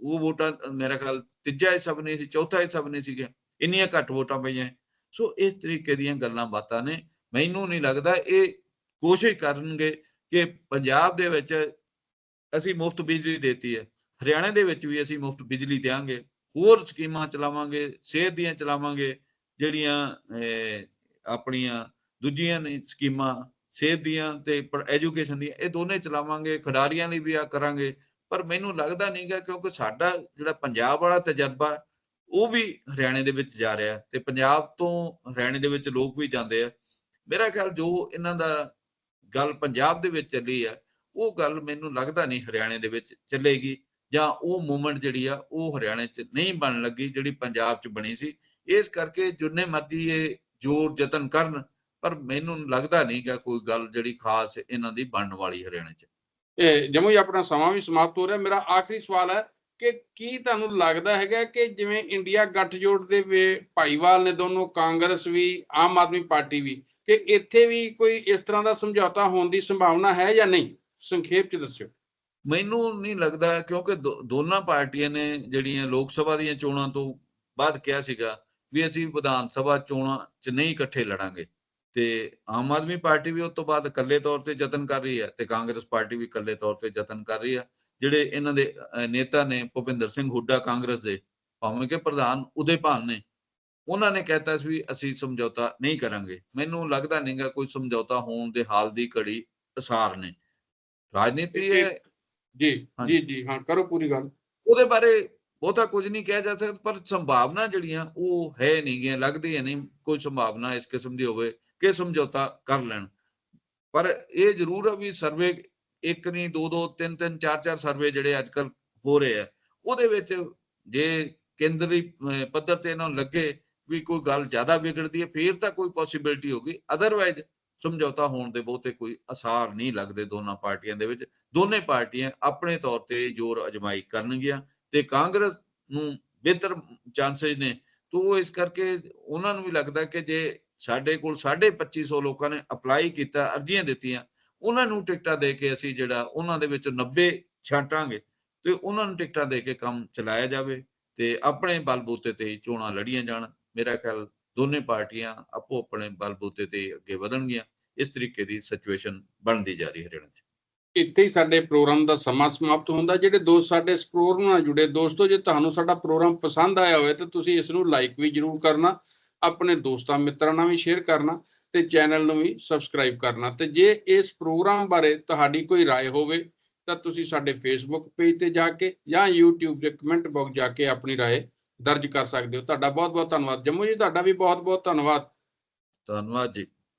ਉਹ ਵੋਟਾਂ ਮੇਰਾ ਖਿਆਲ ਤੀਜਾ ਹਿੱਸਾ ਵੀ ਨਹੀਂ ਸੀ, ਚੌਥਾ ਹਿੱਸਾ ਵੀ ਨਹੀਂ ਸੀਗਾ ਇੰਨੀਆਂ ਘੱਟ ਵੋਟਾਂ ਪਈਆਂ, ਸੋ ਇਸ ਤਰੀਕੇ ਦੀਆਂ ਗੱਲਾਂ ਬਾਤਾਂ ਨੇ, ਮੈਨੂੰ ਨਹੀਂ ਲੱਗਦਾ ਇਹ ਕੋਸ਼ਿਸ਼ ਕਰਨਗੇ ਕਿ ਪੰਜਾਬ ਦੇ ਵਿੱਚ ਅਸੀਂ ਮੁਫਤ ਬਿਜਲੀ ਦੇਤੀ ਹੈ। ਹਰਿਆਣਾ ਦੇ ਵਿੱਚ ਵੀ ਅਸੀਂ ਮੁਫਤ ਬਿਜਲੀ ਦੇਵਾਂਗੇ ਹੋਰ ਸਕੀਮਾਂ ਚਲਾਵਾਂਗੇ, ਸਿਹਤ ਦੀਆਂ ਚਲਾਵਾਂਗੇ, ਜਿਹੜੀਆਂ ਆਪਣੀਆਂ ਦੂਜੀਆਂ ਨੇ ਸਕੀਮਾਂ, ਸਿਹਤ ਦੀਆਂ ਤੇ ਐਜੂਕੇਸ਼ਨ ਦੀਆਂ, ਇਹ ਦੋਨੇ ਚਲਾਵਾਂਗੇ, ਖਿਡਾਰੀਆਂ ਲਈ ਵੀ ਆ ਕਰਾਂਗੇ। ਪਰ ਮੈਨੂੰ ਲੱਗਦਾ ਨਹੀਂਗਾ ਕਿਉਂਕਿ ਸਾਡਾ ਜਿਹੜਾ ਪੰਜਾਬ ਵਾਲਾ ਤਜਰਬਾ, ਉਹ ਵੀ ਹਰਿਆਣੇ ਦੇ ਵਿੱਚ ਜਾ ਰਿਹਾ ਤੇ ਪੰਜਾਬ ਤੋਂ ਹਰਿਆਣੇ ਦੇ ਵਿੱਚ ਲੋਕ ਵੀ ਜਾਂਦੇ ਆ। ਮੇਰਾ ਖਿਆਲ ਜੋ ਇਹਨਾਂ ਦਾ ਗੱਲ ਪੰਜਾਬ ਦੇ ਵਿੱਚ ਚੱਲੀ ਆ ਉਹ ਗੱਲ ਮੈਨੂੰ ਲੱਗਦਾ ਨਹੀਂ ਹਰਿਆਣੇ ਦੇ ਵਿੱਚ ਚੱਲੇਗੀ ਜਾਂ ਉਹ ਮੂਵਮੈਂਟ ਜਿਹੜੀ ਆ, ਉਹ ਹਰਿਆਣੇ 'ਚ ਨਹੀਂ ਬਣ ਲੱਗੀ ਜਿਹੜੀ ਪੰਜਾਬ 'ਚ ਬਣੀ ਸੀ। ਇਸ ਕਰਕੇ ਜਿੰਨੇ ਮਰਜ਼ੀ ਇਹ ਜ਼ੋਰ ਯਤਨ ਕਰਨ, ਪਰ ਮੈਨੂੰ ਲੱਗਦਾ ਨਹੀਂਗਾ ਕੋਈ ਗੱਲ ਜਿਹੜੀ ਖਾਸ ਇਹਨਾਂ ਦੀ ਬਣਨ ਵਾਲੀ ਹਰਿਆਣੇ 'ਚ। ਇਹ ਜਮੂ ਜੀ, ਆਪਣਾ ਸਮਾਂ ਵੀ ਸਮਾਪਤ ਹੋ ਰਿਹਾ। ਮੇਰਾ ਆਖਰੀ ਸਵਾਲ ਹੈ ਕਿ ਕੀ ਤੁਹਾਨੂੰ ਲੱਗਦਾ ਹੈਗਾ ਕਿ ਜਿਵੇਂ ਇੰਡੀਆ ਗੱਠਜੋੜ ਦੇ ਭਾਈਵਾਲ ਨੇ ਦੋਨੋਂ, ਕਾਂਗਰਸ ਵੀ, ਆਮ ਆਦਮੀ ਪਾਰਟੀ ਵੀ, ਕਿ ਇੱਥੇ ਵੀ ਕੋਈ ਇਸ ਤਰ੍ਹਾਂ ਦਾ ਸਮਝੌਤਾ ਹੋਣ ਦੀ ਸੰਭਾਵਨਾ ਹੈ ਜਾਂ ਨਹੀਂ? ਸੰਖੇਪ ਚ ਦੱਸਿਓ। ਮੈਨੂੰ ਨਹੀਂ ਲੱਗਦਾ ਕਿਉਂਕਿ ਦੋਨਾਂ ਪਾਰਟੀਆਂ ਨੇ ਜਿਹੜੀਆਂ ਲੋਕ ਸਭਾ ਦੀਆਂ ਚੋਣਾਂ ਤੋਂ ਬਾਅਦ ਕਿਹਾ ਸੀਗਾ ਵੀ ਅਸੀਂ ਵਿਧਾਨ ਸਭਾ ਚੋਣਾਂ 'ਚ ਨਹੀਂ ਇਕੱਠੇ ਲੜਾਂਗੇ। ਤੇ ਆਮ ਆਦਮੀ ਪਾਰਟੀ ਵੀ ਉਸ ਤੋਂ ਬਾਅਦ ਇਕੱਲੇ ਤੌਰ ਤੇ ਯਤਨ ਕਰ ਰਹੀ ਹੈ ਤੇ ਕਾਂਗਰਸ ਪਾਰਟੀ ਵੀ ਇਕੱਲੇ ਤੌਰ ਤੇ ਯਤਨ ਕਰ ਰਹੀ ਹੈ। ਜਿਹੜੇ ਇਹਨਾਂ ਦੇ ਨੇਤਾ ਨੇ ਭੁਪਿੰਦਰ ਸਿੰਘ ਹੁੱਡਾ ਕਾਂਗਰਸ ਦੇ, ਭਾਵੇਂ ਕਿ ਪ੍ਰਧਾਨ ਉਦੇ ਭਾਨ ਨੇ, ਉਹਨਾਂ ਨੇ ਕਹਿਤਾ ਸੀ ਵੀ ਅਸੀਂ ਸਮਝੌਤਾ ਨਹੀਂ ਕਰਾਂਗੇ। ਮੈਨੂੰ ਲੱਗਦਾ ਨਹੀਂਗਾ ਕੋਈ ਸਮਝੌਤਾ ਹੋਣ ਦੇ ਹਾਲ ਦੀ ਘੜੀ ਅਸਾਰ ਨੇ। ਰਾਜਨੀਤੀ ਹੈ। ਜੀ। ਜੀ ਜੀ ਹਾਂ ਕਰੋ ਪੂਰੀ ਗੱਲ। ਉਹਦੇ ਬਾਰੇ ਬਹੁਤਾ ਕੁਝ ਨਹੀਂ ਕਿਹਾ ਜਾ ਸਕਦਾ ਪਰ ਸੰਭਾਵਨਾ ਜਿਹੜੀਆਂ ਉਹ ਹੈ ਨਹੀਂ ਗੀਆਂ ਲੱਗਦੀਆਂ ਨਹੀਂ। ਕੋਈ ਸੰਭਾਵਨਾ ਇਸ ਕਿਸਮ ਦੀ ਹੋਵੇ ਕਿ ਸਮਝੌਤਾ ਕਰ ਲੈਣ। ਪਰ ਇਹ ਜ਼ਰੂਰ ਹੈ ਵੀ ਸਰਵੇ ਇੱਕ ਨਹੀਂ ਦੋ ਦੋ ਤਿੰਨ ਤਿੰਨ ਚਾਰ ਚਾਰ ਸਰਵੇ ਜਿਹੜੇ ਅੱਜ ਕੱਲ ਹੋ ਰਹੇ ਆ ਉਹਦੇ ਵਿੱਚ ਜੇ ਕੇਂਦਰੀ ਪੱਧਰ ਤੇ ਇਹਨਾਂ ਨੂੰ ਲੱਗੇ ਵੀ ਕੋਈ ਗੱਲ ਜ਼ਿਆਦਾ ਵਿਗੜਦੀ ਹੈ ਫਿਰ ਤਾਂ ਕੋਈ ਪੋਸਿਬਿਲਿਟੀ ਹੋਗੀ ਅਦਰਵਾਈਜ਼ ਸਮਝੌਤਾ ਹੋਣ ਦੇ ਬਹੁਤੇ ਕੋਈ ਅਸਾਰ ਨਹੀਂ ਲੱਗਦੇ ਦੋਨਾਂ ਪਾਰਟੀਆਂ ਦੇ ਵਿੱਚ। ਦੋਨੇ ਪਾਰਟੀਆਂ ਆਪਣੇ ਤੌਰ ਤੇ ਜ਼ੋਰ ਅਜਮਾਈ ਕਰਨਗੀਆਂ ਤੇ ਕਾਂਗਰਸ ਨੂੰ ਬਿਹਤਰ ਚਾਂਸਸ ਨੇ। ਤੋ ਇਸ ਕਰਕੇ ਉਹਨਾਂ ਨੂੰ ਵੀ ਲੱਗਦਾ ਕਿ ਜੇ ਸਾਡੇ ਕੋਲ 2500 ਲੋਕਾਂ ਨੇ ਅਪਲਾਈ ਕੀਤਾ, ਅਰਜ਼ੀਆਂ ਦਿੱਤੀਆਂ, ਉਹਨਾਂ ਨੂੰ ਟਿਕਟਾਂ ਦੇ ਕੇ ਅਸੀਂ ਜਿਹੜਾ ਉਹਨਾਂ ਦੇ ਵਿੱਚ 90 ਛਾਂਟਾਂਗੇ ਤੇ ਉਹਨਾਂ ਨੂੰ ਟਿਕਟਾਂ ਦੇ ਕੇ ਕੰਮ ਚਲਾਇਆ ਜਾਵੇ ਤੇ ਆਪਣੇ ਬਲਬੂਤੇ ਤੇ ਚੋਣਾਂ ਲੜੀਆਂ ਜਾਣ। ਮੇਰਾ ਖਿਆਲ ਦੋਨੇ ਪਾਰਟੀਆਂ ਆਪੋ ਆਪਣੇ ਬਲਬੂਤੇ ਤੇ ਅੱਗੇ ਵਧਣਗੀਆਂ ਇਸ ਤਰੀਕੇ ਦੀ ਸਿਚੁਏਸ਼ਨ ਬਣਦੀ ਜਾ ਰਹੀ ਹਰਿਆਣਾ 'ਚ ਇੱਥੇ ਹੀ ਸਾਡੇ ਪ੍ਰੋਗਰਾਮ ਦਾ ਸਮਾਂ ਸਮਾਪਤ ਹੁੰਦਾ ਜਿਹੜੇ ਦੋਸਤ ਸਾਡੇ ਇਸ ਪ੍ਰੋਗਰਾਮ ਨਾਲ ਜੁੜੇ ਦੋਸਤੋ ਜੇ ਤੁਹਾਨੂੰ ਸਾਡਾ ਪ੍ਰੋਗਰਾਮ ਪਸੰਦ ਆਇਆ ਹੋਵੇ ਤਾਂ ਤੁਸੀਂ ਇਸ ਨੂੰ ਲਾਈਕ ਵੀ ਜਰੂਰ ਕਰਨਾ ਆਪਣੇ ਦੋਸਤਾਂ ਮਿੱਤਰਾਂ ਨਾਲ ਵੀ ਸ਼ੇਅਰ ਕਰਨਾ ਤੇ ਚੈਨਲ ਨੂੰ ਵੀ ਸਬਸਕ੍ਰਾਈਬ ਕਰਨਾ ਤੇ ਜੇ ਇਸ ਪ੍ਰੋਗਰਾਮ ਬਾਰੇ ਤੁਹਾਡੀ ਕੋਈ رائے ਹੋਵੇ ਤਾਂ ਤੁਸੀਂ ਸਾਡੇ ਫੇਸਬੁੱਕ ਪੇਜ ਤੇ ਜਾ ਕੇ ਜਾਂ YouTube ਦੇ ਕਮੈਂਟ ਬਾਕਸ ਜਾ ਕੇ ਆਪਣੀ رائے ਦਰਜ ਕਰ ਸਕਦੇ ਹੋ। ਤੁਹਾਡਾ ਬਹੁਤ ਬਹੁਤ ਧੰਨਵਾਦ। ਜੰਮੂ ਜੀ, ਤੁਹਾਡਾ ਵੀ ਬਹੁਤ ਬਹੁਤ ਧੰਨਵਾਦ। ਧੰਨਵਾਦ ਜੀ।